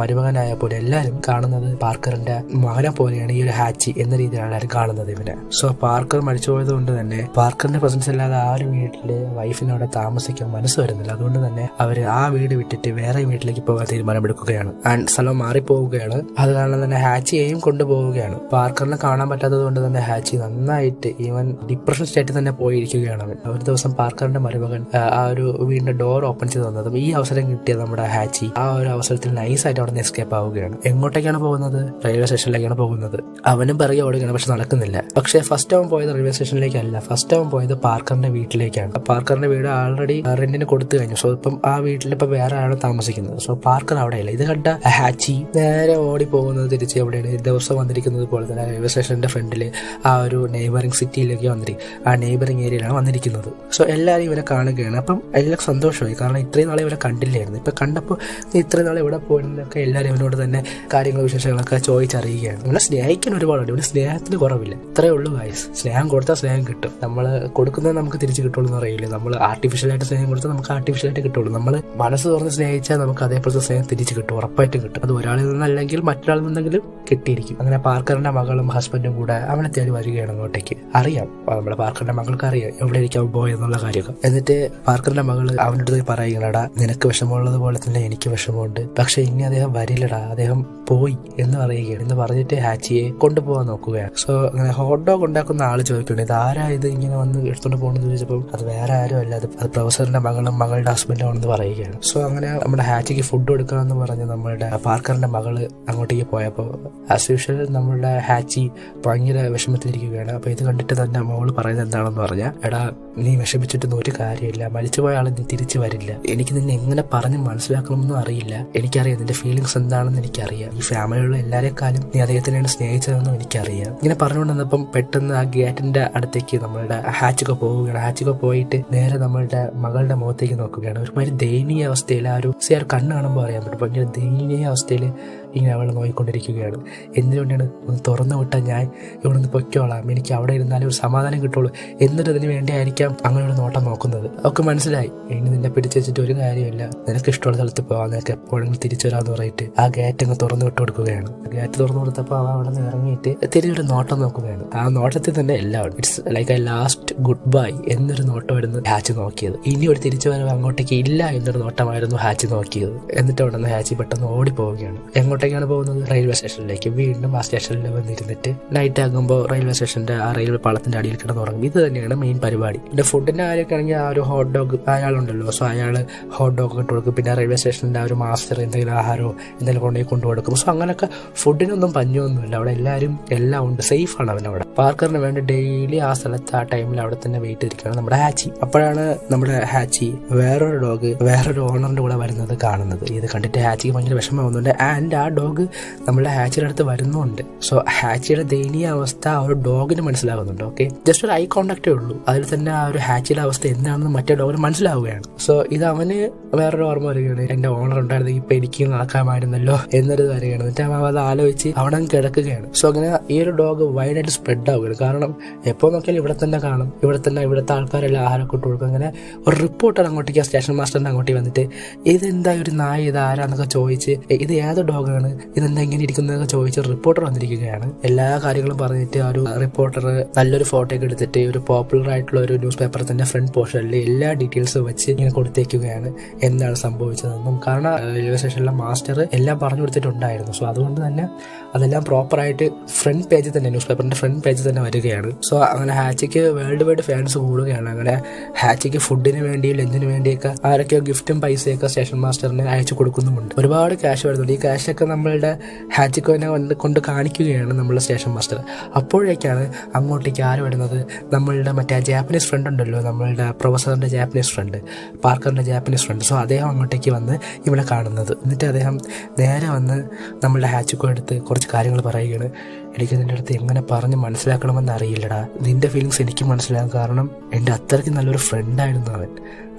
മരുമകനായ പോലെ എല്ലാവരും കാണുന്നത് പാർക്കറിന്റെ മകനെ പോലെയാണ് ഈ ഒരു ഹാച്ചി എന്ന രീതിയിലാണ് എല്ലാവരും കാണുന്നത് ഇവനെ. സോ പാർക്കർ മരിച്ചു പോയത് കൊണ്ട് തന്നെ പാർക്കറിന്റെ പ്രസൻസ് ഇല്ലാതെ ആരും ഒരു വീട്ടിൽ വൈഫിന് അവിടെ താമസിക്കാൻ മനസ്സ് വരുന്നില്ല. അതുകൊണ്ട് തന്നെ അവർ ആ വീട് വിട്ടിട്ട് വേറെ വീട്ടിലേക്ക് പോകാൻ തീരുമാനമെടുക്കുകയാണ്. ആൻഡ് സ്ഥലം മാറിപ്പോവുകയാണ്. അത് കാരണം തന്നെ ഹാച്ചിയെയും കൊണ്ടുപോവുകയാണ്. പാർക്കറിനെ കാണാൻ പറ്റാത്തത് കൊണ്ട് തന്നെ ഹാച്ചി നന്നായിട്ട് ഈവൻ ഡിപ്രഷൻ സ്റ്റേറ്റിൽ തന്നെ പോയിരിക്കുകയാണ്. ഒരു ദിവസം പാർക്കറിന്റെ മരുമകൻ ആ, ഒരു വീടിന്റെ ഡോർ ഓപ്പൺ ചെയ്ത് തന്നതും ഈ അവസരം കിട്ടിയ നമ്മുടെ ഹാച്ചി ആ ഒരു അവസരത്തിൽ നൈസായിട്ട് അവിടെ നിന്ന് എസ്കേപ്പ് ആവുകയാണ്. എങ്ങോട്ടേക്കാണ് പോകുന്നത്? റെയിൽവേ സ്റ്റേഷനിലേക്കാണ് പോകുന്നത്. അവനും പിറകെ ഓടുകയാണ് പക്ഷെ നടക്കുന്നില്ല. പക്ഷേ ഫസ്റ്റ് അവൻ പോയത് റെയിൽവേ സ്റ്റേഷനിലേക്കല്ല ഫസ്റ്റ് അവൻ പോയത് പാർക്കറിന്റെ വീട്ടിലേക്കാണ്. പാർക്കറിന്റെ വീട് ആൾറെഡി റെന്റിന് കൊടുത്തു കഴിഞ്ഞു. സോ ഇപ്പം ആ വീട്ടിൽ ഇപ്പൊ വേറെ ആളാണ് താമസിക്കുന്നത്. സോ പാർക്കർ അവിടെയല്ല ഇത് കണ്ട ഹാച്ചി നേരെ ഓടി പോകുന്നത് തിരിച്ച് എവിടെയാണ്? ദിവസം വന്നിരിക്കുന്നത് പോലെ തന്നെ റെയിൽവേ സ്റ്റേഷന്റെ ഫ്രണ്ടിൽ ആ ഒരു നെയ്ബറിംഗ് സിറ്റിയിലേക്ക് വന്നിരിക്കും ആ നെയ്ബറിംഗ് ഏരിയയിലാണ് വന്നിരിക്കുന്നത്. സോ എല്ലാവരും ഇവരെ കാണുകയാണ്. അപ്പം എല്ലാം സന്തോഷമായി. കാരണം ഇത്രയും നാളെ ഇവരെ കണ്ടില്ലായിരുന്നു. ഇപ്പൊ കണ്ടപ്പോൾ ഇത്രയും നാളെ ഇവിടെ പോയിരുന്നൊക്കെ എല്ലാവരും ഇവനോട് തന്നെ കാര്യങ്ങൾ വിശേഷങ്ങളൊക്കെ ചോദിച്ചറിയുകയാണ്. ഇവനെ സ്നേഹിക്കാൻ ഒരുപാടുണ്ട് ഇവിടെ സ്നേഹത്തിന് കുറവില്ല. ഇത്രയേ ഉള്ളൂ ഗായ്സ് സ്നേഹം കൊടുത്താൽ സ്നേഹം കിട്ടും. നമ്മൾ കൊടുക്കുന്നത് നമുക്ക് തിരിച്ചു കിട്ടുള്ളൂ പറയില്ല നമ്മൾ ആർട്ടിഫിഷ്യലായിട്ട് സ്നേഹം കൊടുത്താൽ നമുക്ക് ആർട്ടിഫിഷ്യലായിട്ട് കിട്ടുള്ളൂ. നമ്മൾ മനസ്സ് തുറന്ന് സ്നേഹിച്ചാൽ നമുക്ക് അതേപോലത്തെ സ്നേഹം തിരിച്ച് കിട്ടും ഉറപ്പായിട്ടും കിട്ടും. അത് ഒരാളിൽ നിന്നല്ലെങ്കിൽ മറ്റൊരാളിൽ നിന്നെങ്കിലും കിട്ടിയിരിക്കും. അങ്ങനെ പാർക്കറിന്റെ മകളും ഹസ്ബൻഡും കൂടെ അവനെ തേടി വരികയാണ് അങ്ങോട്ടേക്ക് അറിയാം. നമ്മുടെ പാർക്കറിന്റെ മകൾക്ക് അറിയാം. എവിടെ ഇരിക്കാൻ പോയെന്നുള്ള കാര്യമൊക്കെ. എന്നിട്ട് പാർക്കറിന്റെ മകൾ അടുത്ത് പോയി നിനക്ക് വിഷമമുള്ളത് പോലെ തന്നെ എനിക്ക് വിഷമമുണ്ട്. പക്ഷെ ഇനി അദ്ദേഹം വരില്ലടാ. അദ്ദേഹം പോയി എന്ന് പറയുകയാണ്. എന്ന് പറഞ്ഞിട്ട് ഹാച്ചിയെ കൊണ്ടുപോകാൻ നോക്കുകയാണ്. സോ അങ്ങനെ ഹോട്ട് ഡോഗ് ഉണ്ടാക്കുന്ന ആൾ ചോദിക്കുകയാണ് ഇത് ആരാ ഇത് ഇങ്ങനെ വന്ന് എടുത്തുകൊണ്ട് പോകുന്നത് ചോദിച്ചപ്പോൾ അത് വേറെ ആരും അല്ല അത് അത് പ്രൊഫസറിന്റെ മകളും മകളുടെ ഹസ്ബൻഡും ആണെന്ന് പറയുകയാണ്. സോ അങ്ങനെ നമ്മുടെ ഹാച്ചിക്ക് ഫുഡ് കൊടുക്കാമെന്ന് പറഞ്ഞ് നമ്മുടെ പാർക്കറിന്റെ മകൾ അങ്ങോട്ടേക്ക് പോയപ്പോൾ ആസ് യൂഷ്വൽ നമ്മുടെ ഹാച്ചി ഭയങ്കര വിഷമത്തിലിരിക്കുകയാണ്. അപ്പൊ ഇത് കണ്ടിട്ട് തന്നെ മോൾ പറയുന്നത് എന്താണെന്ന് പറഞ്ഞാൽ എടാ നീ വിഷമിച്ചിട്ടൊന്നും ഒരു കാര്യമില്ല. മരിച്ചുപോയ ആൾ നീ തിരിച്ചു വരില്ല. എനിക്ക് നിന്നെ എങ്ങനെ പറഞ്ഞ് മനസ്സിലാക്കണമെന്നും അറിയില്ല. എനിക്കറിയാം നിന്റെ ഫീലിങ്സ് എന്താണെന്ന് എനിക്കറിയാം. ഈ ഫാമിലിയുള്ള എല്ലാരെക്കാളും നീ അദ്ദേഹത്തിനെയാണ് സ്നേഹിച്ചതെന്നും എനിക്കറിയാം. ഇങ്ങനെ പറഞ്ഞുകൊണ്ട് വന്നപ്പം പെട്ടെന്ന് ആ ഗേറ്റിന്റെ അടുത്തേക്ക് നമ്മളുടെ ഹാച്ചൊക്കെ പോവുകയാണ്. ഹാച്ചൊക്കെ പോയിട്ട് നേരെ നമ്മളുടെ മകളുടെ മുഖത്തേക്ക് നോക്കുകയാണ്. ഒരുമാതിരി ദയനീയ അവസ്ഥയിൽ ആ ഒരു സി കണ്ണ് കാണുമ്പോൾ അറിയാൻ പറ്റും. ഭയങ്കര ദയനീയ അവസ്ഥയിൽ ഇങ്ങനെ അവളെ നോക്കിക്കൊണ്ടിരിക്കുകയാണ് എന്തുകൊണ്ടാണ് ഒന്ന് തുറന്നു വിട്ടാൽ ഞാൻ ഇവിടെ നിന്ന് പൊയ്ക്കോളാം. എനിക്ക് അവിടെ ഇരുന്നാലും ഒരു സമാധാനം കിട്ടുള്ളൂ. എന്നിട്ട് അതിന് വേണ്ടിയായിരിക്കാം അങ്ങനെ ഒരു നോട്ടം നോക്കുന്നത്. ഒക്കെ മനസ്സിലായി. ഇനി നിന്നെ പിടിച്ചു വെച്ചിട്ട് ഒരു കാര്യമില്ല നിനക്ക് ഇഷ്ടമുള്ള സ്ഥലത്ത് പോകാം നിനക്ക് എപ്പോഴെങ്കിലും തിരിച്ചു വരാമെന്ന് പറഞ്ഞിട്ട് ആ ഗേറ്റ് അങ്ങ് തുറന്നു വിട്ട് കൊടുക്കുകയാണ്. ഗേറ്റ് തുറന്നു കൊടുത്തപ്പോൾ അവ അവിടെ നിന്ന് ഇറങ്ങിയിട്ട് തിരിച്ചൊരു നോട്ടം നോക്കുകയാണ്. ആ നോട്ടത്തിൽ തന്നെ എല്ലാം it's like I last goodbye എന്നൊരു നോട്ടമായിരുന്നു ഹാച്ച് നോക്കിയത്. ഇനി ഒരു തിരിച്ചു വരവ് അങ്ങോട്ടേക്ക് ഇല്ല എന്നൊരു നോട്ടമായിരുന്നു ഹാച്ച് നോക്കിയത്. എന്നിട്ട് അവിടെ നിന്ന് ഹാച്ച് പെട്ടെന്ന് ഓടിപ്പോവുകയാണ്. എങ്ങോട്ടേക്കാണ് പോകുന്നത്. റെയിൽവേ സ്റ്റേഷനിലേക്ക് വീണ്ടും ആ സ്റ്റേഷനിൽ വന്നിരുന്നിട്ട് നൈറ്റ് ആകുമ്പോൾ റെയിൽവേ സ്റ്റേഷന്റെ ആ റെയിൽവേ പാളത്തിന്റെ അടിയിൽ കിടന്നുറങ്ങും ഇത് തന്നെയാണ് മെയിൻ പരിപാടി. പിന്നെ ഫുഡിന്റെ കാര്യമൊക്കെ ആണെങ്കിൽ ആ ഒരു ഹോട്ട് ഡോഗ് അയാളുണ്ടല്ലോ. സോ അയാൾ ഹോട്ട് ഡോഗ് ഇട്ട് കൊടുക്കും. പിന്നെ റെയിൽവേ സ്റ്റേഷനിലെ ആ ഒരു മാസ്റ്റർ എന്തെങ്കിലും ആഹാരമോ എന്തെങ്കിലും കൊണ്ടുപോയി കൊണ്ടു കൊടുക്കും. സോ അങ്ങനെയൊക്കെ ഫുഡിനൊന്നും പഞ്ഞൊന്നുമില്ല. അവിടെ എല്ലാവരും എല്ലാം ഉണ്ട്. സേഫ് ആണ് അവൻ അവിടെ. പാർക്കറിന് വേണ്ടി ഡെയിലി ആ സ്ഥലത്ത് ആ ടൈമിൽ അവിടെ തന്നെ വെയിറ്റ് ചെയ്തിരിക്കുകയാണ് നമ്മുടെ ഹാച്ചി. അപ്പോഴാണ് നമ്മുടെ ഹാച്ചി വേറൊരു ഡോഗ് വേറൊരു ഓണറിന്റെ കൂടെ വരുന്നത് കാണുന്നത്. ഇത് കണ്ടിട്ട് ഹാച്ചിക്ക് ഭയങ്കര വിഷമമാവുന്നുണ്ട് ആൻഡ് ആ ഡോഗ് നമ്മുടെ ഹാച്ചിയുടെ അടുത്ത് വരുന്നുണ്ട്. സോ ഹാച്ചിയുടെ ദയനീയ അവസ്ഥ ആ ഒരു ഡോഗിന് മനസ്സിലാകുന്നുണ്ട്. ഓക്കെ ജസ്റ്റ് ഒരു ഐ കോണ്ടാക്റ്റേ ഉള്ളൂ. അതിൽ തന്നെ ആ ഒരു ഹാച്ചിയുടെ അവസ്ഥ എന്താണെന്ന് മറ്റേ ഡോഗിന് മനസ്സിലാവുകയാണ്. സോ ഇത് അവന് വേറൊരു ഓർമ്മ വരികയാണ്. എന്റെ ഓണർ ഉണ്ടായിരുന്നെങ്കിൽ ഇപ്പൊ എനിക്ക് നടക്കാമായിരുന്നല്ലോ എന്നൊരു വരികയാണ്. എന്നിട്ട് അവൻ അത് ആലോചിച്ച് അവിടെ കിടക്കുകയാണ്. സോ അങ്ങനെ ഈ ഒരു ഡോഗ് വൈഡായിട്ട് സ്പ്രെഡ് ആവുകയാണ്. കാരണം എപ്പോ നോക്കിയാലും ഇവിടെ തന്നെ കാണും. ഇവിടെ തന്നെ ഇവിടുത്തെ ആൾക്കാരെല്ലാം ആഹാരം കൊട്ടു കൊടുക്കും. അങ്ങനെ ഒരു റിപ്പോർട്ടർ അങ്ങോട്ടേക്ക് ആ സ്റ്റേഷൻ മാസ്റ്ററിന്റെ അങ്ങോട്ടേക്ക് വന്നിട്ട് ഇതെന്താ ഒരു നായ? ഇത് ആരാന്നൊക്കെ ചോദിച്ച് ഇത് ഏത് ഡോഗാണ് ഇതെന്താ ഇങ്ങനെ ഇരിക്കുന്നതെന്ന് ചോദിച്ച് റിപ്പോർട്ടർ വന്നിരിക്കുകയാണ്. എല്ലാ കാര്യങ്ങളും പറഞ്ഞിട്ട് ആ ഒരു റിപ്പോർട്ടർ നല്ലൊരു ഫോട്ടോ ഒക്കെ എടുത്തിട്ട് ഒരു പോപ്പുലർ ആയിട്ടുള്ള ഒരു ന്യൂസ് പേപ്പർ തന്നെ ഫ്രണ്ട് പോർഷനിൽ എല്ലാ ഡീറ്റെയിൽസും വെച്ച് ഇങ്ങനെ കൊടുത്തേക്കുകയാണ്. എന്താണ് സംഭവിച്ചതെന്നും. കാരണം റെയിൽവേ സ്റ്റേഷനിലെ മാസ്റ്റർ എല്ലാം പറഞ്ഞു കൊടുത്തിട്ടുണ്ടായിരുന്നു. സോ അതുകൊണ്ട് തന്നെ അതെല്ലാം പ്രോപ്പറായിട്ട് ഫ്രണ്ട് പേജിൽ തന്നെ ന്യൂസ് പേപ്പറിന്റെ ഫ്രണ്ട് പേജിൽ തന്നെ വരികയാണ്. സോ അങ്ങനെ ഹാച്ചിക്ക് വേൾഡ് വൈഡ് ഫാൻസ് കൂടുകയാണ്. അങ്ങനെ ഹാച്ചിക്ക് ഫുഡിന് വേണ്ടി ലഞ്ചിന് വേണ്ടിയൊക്കെ ആരൊക്കെയോ ഗിഫ്റ്റും പൈസയൊക്കെ സ്റ്റേഷൻ മാസ്റ്ററിന് അയച്ചു കൊടുക്കുന്നുമുണ്ട്. ഒരുപാട് ക്യാഷ് വരുന്നുണ്ട്. ഈ ക്യാഷൊക്കെ നമ്മളുടെ ഹാജിക്കോനെ കൊണ്ട് കാണിക്കുകയാണ് നമ്മളുടെ സ്റ്റേഷൻ മാസ്റ്റർ. അപ്പോഴേക്കാണ് അങ്ങോട്ടേക്ക് ആര് വരുന്നത്? നമ്മളുടെ മറ്റേ ജാപ്പനീസ് ഫ്രണ്ട് ഉണ്ടല്ലോ നമ്മളുടെ പ്രൊഫസറിന്റെ ജാപ്പനീസ് ഫ്രണ്ട് പാർക്കറിന്റെ ജാപ്പനീസ് ഫ്രണ്ട് സോ അദ്ദേഹം അങ്ങോട്ടേക്ക് വന്ന് ഇവിടെ കാണുന്നത്. എന്നിട്ട് അദ്ദേഹം നേരെ വന്ന് നമ്മളുടെ ഹാച്ചിക്കോ എടുത്ത് കുറച്ച് കാര്യങ്ങൾ പറയുകയാണ്. എനിക്ക് നിന്റെ അടുത്ത് എങ്ങനെ പറഞ്ഞ് മനസ്സിലാക്കണമെന്ന് അറിയില്ലടാ. നിന്റെ ഫീലിങ്സ് എനിക്ക് മനസ്സിലാകും. കാരണം എന്റെ അത്രയ്ക്ക് നല്ലൊരു ഫ്രണ്ടായിരുന്നു അവൻ.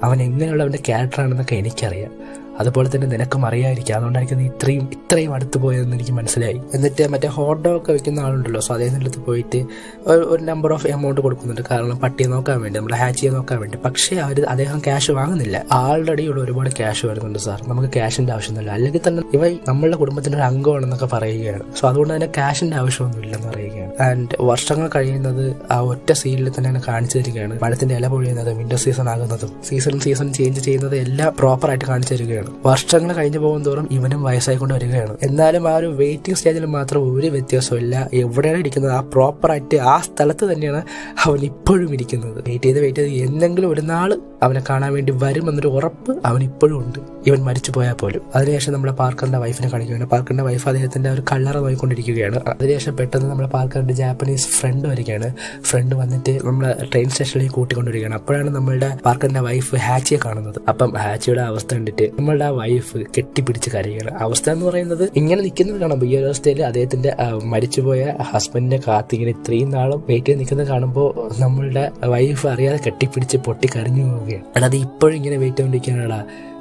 അവൻ എങ്ങനെയുള്ള അവന്റെ ക്യാരക്ടറാണെന്നൊക്കെ എനിക്കറിയാം. അതുപോലെ തന്നെ നിനക്കും അറിയാതിരിക്കും അതുകൊണ്ടായിരിക്കും നീ ഇത്രയും ഇത്രയും അടുത്ത് പോയതെന്ന് എനിക്ക് മനസ്സിലായി. എന്നിട്ട് മറ്റേ ഹോട്ട് ഡോഗ് ഒക്കെ വെക്കുന്ന ആളുണ്ടല്ലോ. സോ അദ്ദേഹത്തിന്റെ അടുത്ത് പോയിട്ട് ഒരു- നമ്പർ ഓഫ് എമൗണ്ട് കൊടുക്കുന്നുണ്ട്. കാരണം പട്ടിയെ നോക്കാൻ വേണ്ടി നമ്മുടെ ഹാച്ചിയെ നോക്കാൻ വേണ്ടി. പക്ഷേ അവർ അദ്ദേഹം ക്യാഷ് വാങ്ങുന്നില്ല. ആൾറെഡി ഇവിടെ ഒരുപാട് ക്യാഷ് വരുന്നുണ്ട് സാർ നമുക്ക് ക്യാഷിന്റെ ആവശ്യമൊന്നുമില്ല. അല്ലെങ്കിൽ തന്നെ ഇവ നമ്മളുടെ കുടുംബത്തിന്റെ ഒരു അംഗമാണെന്നൊക്കെ പറയുകയാണ്. സോ അതുകൊണ്ട് തന്നെ ക്യാഷിന്റെ ആവശ്യമൊന്നും ഇല്ലെന്ന് പറയുകയാണ്. ആൻഡ് വർഷങ്ങൾ കഴിയുന്നത് ആ ഒറ്റ സീനിൽ തന്നെയാണ് കാണിച്ചു തരികയാണ്. മഴത്തിന്റെ ഇല പൊഴിയുന്നതും വിന്റർ സീസൺ ആകുന്നതും സീസൺ സീസൺ ചേഞ്ച് ചെയ്യുന്നത് എല്ലാം പ്രോപ്പറായിട്ട് കാണിച്ചു തരികയാണ്. വർഷങ്ങൾ കഴിഞ്ഞു പോകും തോറും ഇവനും വയസ്സായിക്കൊണ്ട് വരികയാണ്. എന്നാലും ആ ഒരു വെയിറ്റിംഗ് സ്റ്റേജിൽ മാത്രം ഒരു വ്യത്യാസമില്ല എവിടെയാണ് ഇരിക്കുന്നത്? ആ പ്രോപ്പർ ആയിട്ട് ആ സ്ഥലത്ത് തന്നെയാണ് അവൻ ഇപ്പോഴും ഇരിക്കുന്നത്. വെയിറ്റ് ചെയ്ത് വെയിറ്റ് ചെയ്ത് എന്തെങ്കിലും ഒരു നാൾ അവനെ കാണാൻ വേണ്ടി വരുമെന്നൊരു ഉറപ്പ് അവൻ ഇപ്പോഴും ഉണ്ട്. ഇവൻ മരിച്ചു പോയാൽ പോലും. അതിനുശേഷം നമ്മുടെ പാർക്കറിന്റെ വൈഫിനെ കാണിക്കുകയാണ്. പാർക്കറിന്റെ വൈഫ് അദ്ദേഹത്തിന്റെ ഒരു കള്ളറ നോക്കിക്കൊണ്ടിരിക്കുകയാണ്. അതിനുശേഷം പെട്ടെന്ന് നമ്മുടെ പാർക്കറിന്റെ ജാപ്പനീസ് ഫ്രണ്ട് വരികയാണ്. ഫ്രണ്ട് വന്നിട്ട് നമ്മളെ ട്രെയിൻ സ്റ്റേഷനിലേക്ക് കൂട്ടിക്കൊണ്ടിരിക്കുകയാണ് അപ്പോഴാണ് നമ്മളുടെ പാർക്കറിന്റെ വൈഫ് ഹാച്ചിയെ കാണുന്നത്. അപ്പം ഹാച്ചിയുടെ അവസ്ഥ കണ്ടിട്ട് നമ്മളുടെ ആ വൈഫ് കെട്ടിപ്പിടിച്ച് കരയുകയാണ് അവസ്ഥ എന്ന് പറയുന്നത് ഇങ്ങനെ നിൽക്കുന്നത് കാണാം. ഈ ഒരു അവസ്ഥയിൽ അദ്ദേഹത്തിന്റെ മരിച്ചുപോയ ഹസ്ബൻഡിനെ കാത്തിങ്ങനെ ഇത്രയും നാളും വെയിറ്റ് ചെയ്ത് നിൽക്കുന്നത് കാണുമ്പോൾ നമ്മളുടെ വൈഫ് അറിയാതെ കെട്ടിപ്പിടിച്ച് പൊട്ടി കരഞ്ഞു പോവുകയാണ്. അത് ഇപ്പോഴും ഇങ്ങനെ വെയിറ്റ് ചെയ്തുകൊണ്ടിരിക്കാനാടാ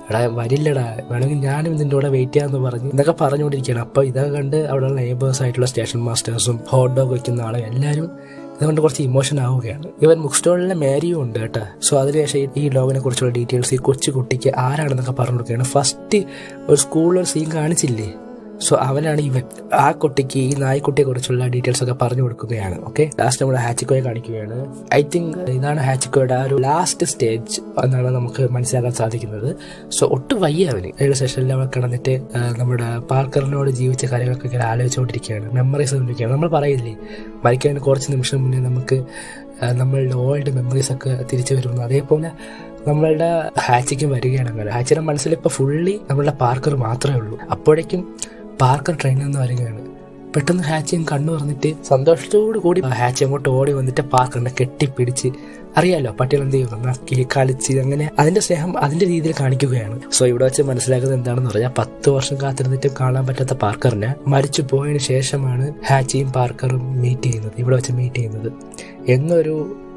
എടാ വരില്ലടാ. വേണമെങ്കിൽ ഞാനും ഇതിന്റെ കൂടെ വെയിറ്റ് ചെയ്യാന്ന് പറഞ്ഞു ഇതൊക്കെ പറഞ്ഞുകൊണ്ടിരിക്കുകയാണ്. അപ്പോൾ ഇതൊക്കെ കണ്ട് അവിടെയുള്ള നെയ്ബേഴ്സ് ആയിട്ടുള്ള സ്റ്റേഷൻ മാസ്റ്റേഴ്സും ഹോട്ട് ഡോഗ് വയ്ക്കുന്ന ആളും എല്ലാവരും ഇതുകൊണ്ട് കുറച്ച് ഇമോഷൻ ആവുകയാണ്. ഇവൻ ബുക്ക് സ്റ്റോളിലെ മേരിയും ഉണ്ട് കേട്ടോ. സോ അതിനുശേഷം ഈ ലോഗിനെ കുറിച്ചുള്ള ഡീറ്റെയിൽസ് ഈ കൊച്ചു കുട്ടിക്ക് ആരാണെന്നൊക്കെ പറഞ്ഞു കൊടുക്കുകയാണ്. ഫസ്റ്റ് ഒരു സ്കൂളിൽ ഒരു സീൻ കാണിച്ചില്ലേ? സോ അവനാണ് ഇവൻ ആ കുട്ടിക്ക് ഈ നായ്ക്കുട്ടിയെ കുറിച്ചുള്ള ഡീറ്റെയിൽസ് ഒക്കെ പറഞ്ഞു കൊടുക്കുകയാണ്. ഓക്കെ ലാസ്റ്റ് നമ്മൾ ഹാച്ചിക്കോയെ കാണിക്കുകയാണ്. ഐ തിങ്ക് ഇതാണ് ഹാച്ചിക്കോയുടെ ആ ഒരു ലാസ്റ്റ് സ്റ്റേജ് എന്നാണ് നമുക്ക് മനസ്സിലാക്കാൻ സാധിക്കുന്നത്. സോ ഒട്ടും വയ്യ അവന്. ഏഴ് സെഷനിൽ അവൻ കിടന്നിട്ട് നമ്മുടെ പാർക്കറിനോട് ജീവിച്ച കാര്യങ്ങളൊക്കെ ഇങ്ങനെ ആലോചിച്ചുകൊണ്ടിരിക്കുകയാണ്. മെമ്മറീസ് കൊണ്ടിരിക്കുകയാണ് നമ്മൾ പറയില്ലേ? മരിക്കാൻ കുറച്ച് നിമിഷം മുന്നേ നമുക്ക് നമ്മളുടെ ഓൾഡ് മെമ്മറീസ് ഒക്കെ തിരിച്ചു വരുന്നു. അതേപോലെ നമ്മളുടെ ഹാച്ചിക്കും വരികയാണ് അങ്ങനെ ഹാച്ചിയുടെ മനസ്സിൽ ഇപ്പൊ ഫുള്ളി നമ്മളുടെ പാർക്കർ മാത്രമേ ഉള്ളൂ. അപ്പോഴേക്കും പാർക്കർ ട്രെയിനിൽ നിന്ന് വരികയാണ്. പെട്ടെന്ന് ഹാച്ചിയും കണ്ണു പറഞ്ഞിട്ട് സന്തോഷത്തോടു കൂടി ഹാച്ചി അങ്ങോട്ട് ഓടി വന്നിട്ട് പാർക്കറിനെ കെട്ടിപ്പിടിച്ച് അറിയാലോ പട്ടികൾ എന്ത് ചെയ്യും കളിച്ച് അങ്ങനെ അതിന്റെ സ്നേഹം അതിന്റെ രീതിയിൽ കാണിക്കുകയാണ്. സോ ഇവിടെ വെച്ച് മനസ്സിലാക്കുന്നത് എന്താണെന്ന് പറഞ്ഞാൽ പത്ത് വർഷം കാത്തിരുന്നിട്ട് കാണാൻ പറ്റാത്ത പാർക്കറിനെ മരിച്ചു പോയതിനു ശേഷമാണ് ഹാച്ചിയും പാർക്കറും മീറ്റ് ചെയ്യുന്നത് ഇവിടെ വെച്ച് മീറ്റ് ചെയ്യുന്നത്. എന്നൊരു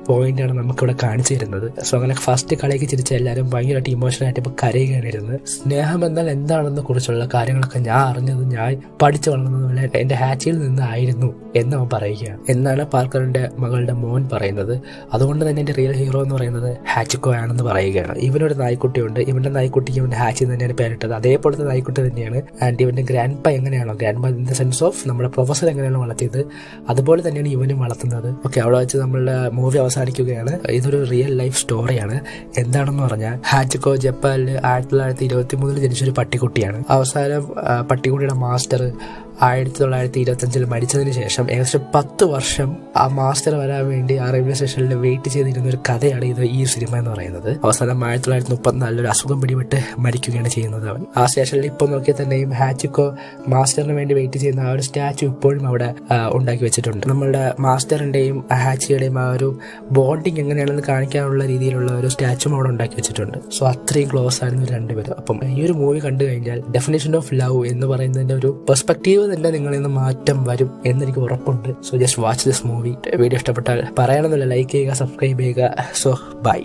പോയിന്റ് ആണ് നമുക്കിവിടെ കാണിച്ചു തരുന്നത്. സോ അങ്ങനെ ഫസ്റ്റ് കളിക്ക് ചിരിച്ച എല്ലാവരും ഭയങ്കരമായിട്ട് ഇമോഷണൽ ആയിട്ട് ഇപ്പൊ കരയുകയാണ് ഇരുന്നത്. സ്നേഹം എന്നാൽ എന്താണെന്ന് കുറിച്ചുള്ള കാര്യങ്ങളൊക്കെ ഞാൻ അറിഞ്ഞത് ഞാൻ പഠിച്ചു വളർന്നത് എന്റെ ഹാച്ചിയിൽ നിന്നായിരുന്നു എന്ന് അവൻ പറയുകയാണ്. എന്നാണ് പാർക്കറിന്റെ മകളുടെ മോൻ പറയുന്നത്. അതുകൊണ്ട് തന്നെ എന്റെ റിയൽ ഹീറോ എന്ന് പറയുന്നത് ഹാച്ചിക്കോ ആണെന്ന് പറയുകയാണ്. ഇവനൊരു നായ്ക്കുട്ടിയുണ്ട്. ഇവന്റെ നായ്ക്കുട്ടിക്ക് ഇവന്റെ ഹാച്ചി തന്നെയാണ് പേരിട്ടത്. അതേപോലത്തെ നായ്ക്കുട്ടി തന്നെയാണ് ആൻഡ് ഇവന്റെ ഗ്രാൻഡ് പ എങ്ങനെയാണോ? ഗ്രാൻഡ് പ ഇൻ ദ സെൻസ് ഓഫ് നമ്മുടെ പ്രൊഫസർ എങ്ങനെയാണോ വളർത്തിയത്. അതുപോലെ തന്നെയാണ് ഇവനും വളർത്തുന്നത്. ഓക്കെ അവിടെ വെച്ച് നമ്മളുടെ മൂവി അവസാനിക്കുകയാണ് ഇതൊരു റിയൽ ലൈഫ് സ്റ്റോറിയാണ് എന്താണെന്ന് പറഞ്ഞാൽ ഹാച്ചിക്കോ ജപ്പാനിൽ ആയിരത്തി തൊള്ളായിരത്തി ഇരുപത്തി മൂന്നിൽ ജനിച്ചൊരു പട്ടിക്കുട്ടിയാണ്. അവസാനം പട്ടിക്കുട്ടിയുടെ മാസ്റ്റർ ആയിരത്തി തൊള്ളായിരത്തി ഇരുപത്തഞ്ചിൽ മരിച്ചതിന് ശേഷം ഏകദേശം പത്ത് വർഷം ആ മാസ്റ്റർ വരാൻ വേണ്ടി ആ റെയിൽവേ സ്റ്റേഷനിൽ വെയിറ്റ് ചെയ്തിരുന്ന ഒരു കഥയാണ് ഇത് ഈ സിനിമ എന്ന് പറയുന്നത്. അവസാനം ആയിരത്തി തൊള്ളായിരത്തി മുപ്പത്തിനാലിൽ ഒരു അസുഖം പിടിപെട്ട് മരിക്കുകയാണ് ചെയ്യുന്നത് അവൻ. ആ സ്റ്റേഷനിൽ ഇപ്പോൾ നോക്കിയാൽ തന്നെയും ഹാച്ചിക്കോ മാസ്റ്ററിന് വേണ്ടി വെയിറ്റ് ചെയ്യുന്ന ആ ഒരു സ്റ്റാച്ചു ഇപ്പോഴും അവിടെ ഉണ്ടാക്കി വെച്ചിട്ടുണ്ട്. നമ്മളുടെ മാസ്റ്ററിന്റെയും ഹാച്ചിയുടെയും ആ ഒരു ബോണ്ടിങ് എങ്ങനെയാണെന്ന് കാണിക്കാനുള്ള രീതിയിലുള്ള ഒരു സ്റ്റാച്ചും അവിടെ ഉണ്ടാക്കി വെച്ചിട്ടുണ്ട്. സോ അത്രയും ക്ലോസ് ആയിരുന്നു രണ്ടുപേരും. അപ്പം ഈ ഒരു മൂവി കണ്ടു കഴിഞ്ഞാൽ ഡെഫിനേഷൻ ഓഫ് ലവ് എന്ന് പറയുന്നതിന്റെ ഒരു പെർസ്പെക്റ്റീവ് തന്നെ നിങ്ങളിൽ നിന്ന് മാറ്റം വരും എന്നെനിക്ക് ഉറപ്പുണ്ട്. So just watch this movie video ഇഷ്ടപ്പെട്ടാൽ പറയണമെന്നില്ല ലൈക്ക് ചെയ്യുക സബ്സ്ക്രൈബ് ചെയ്യുക. So bye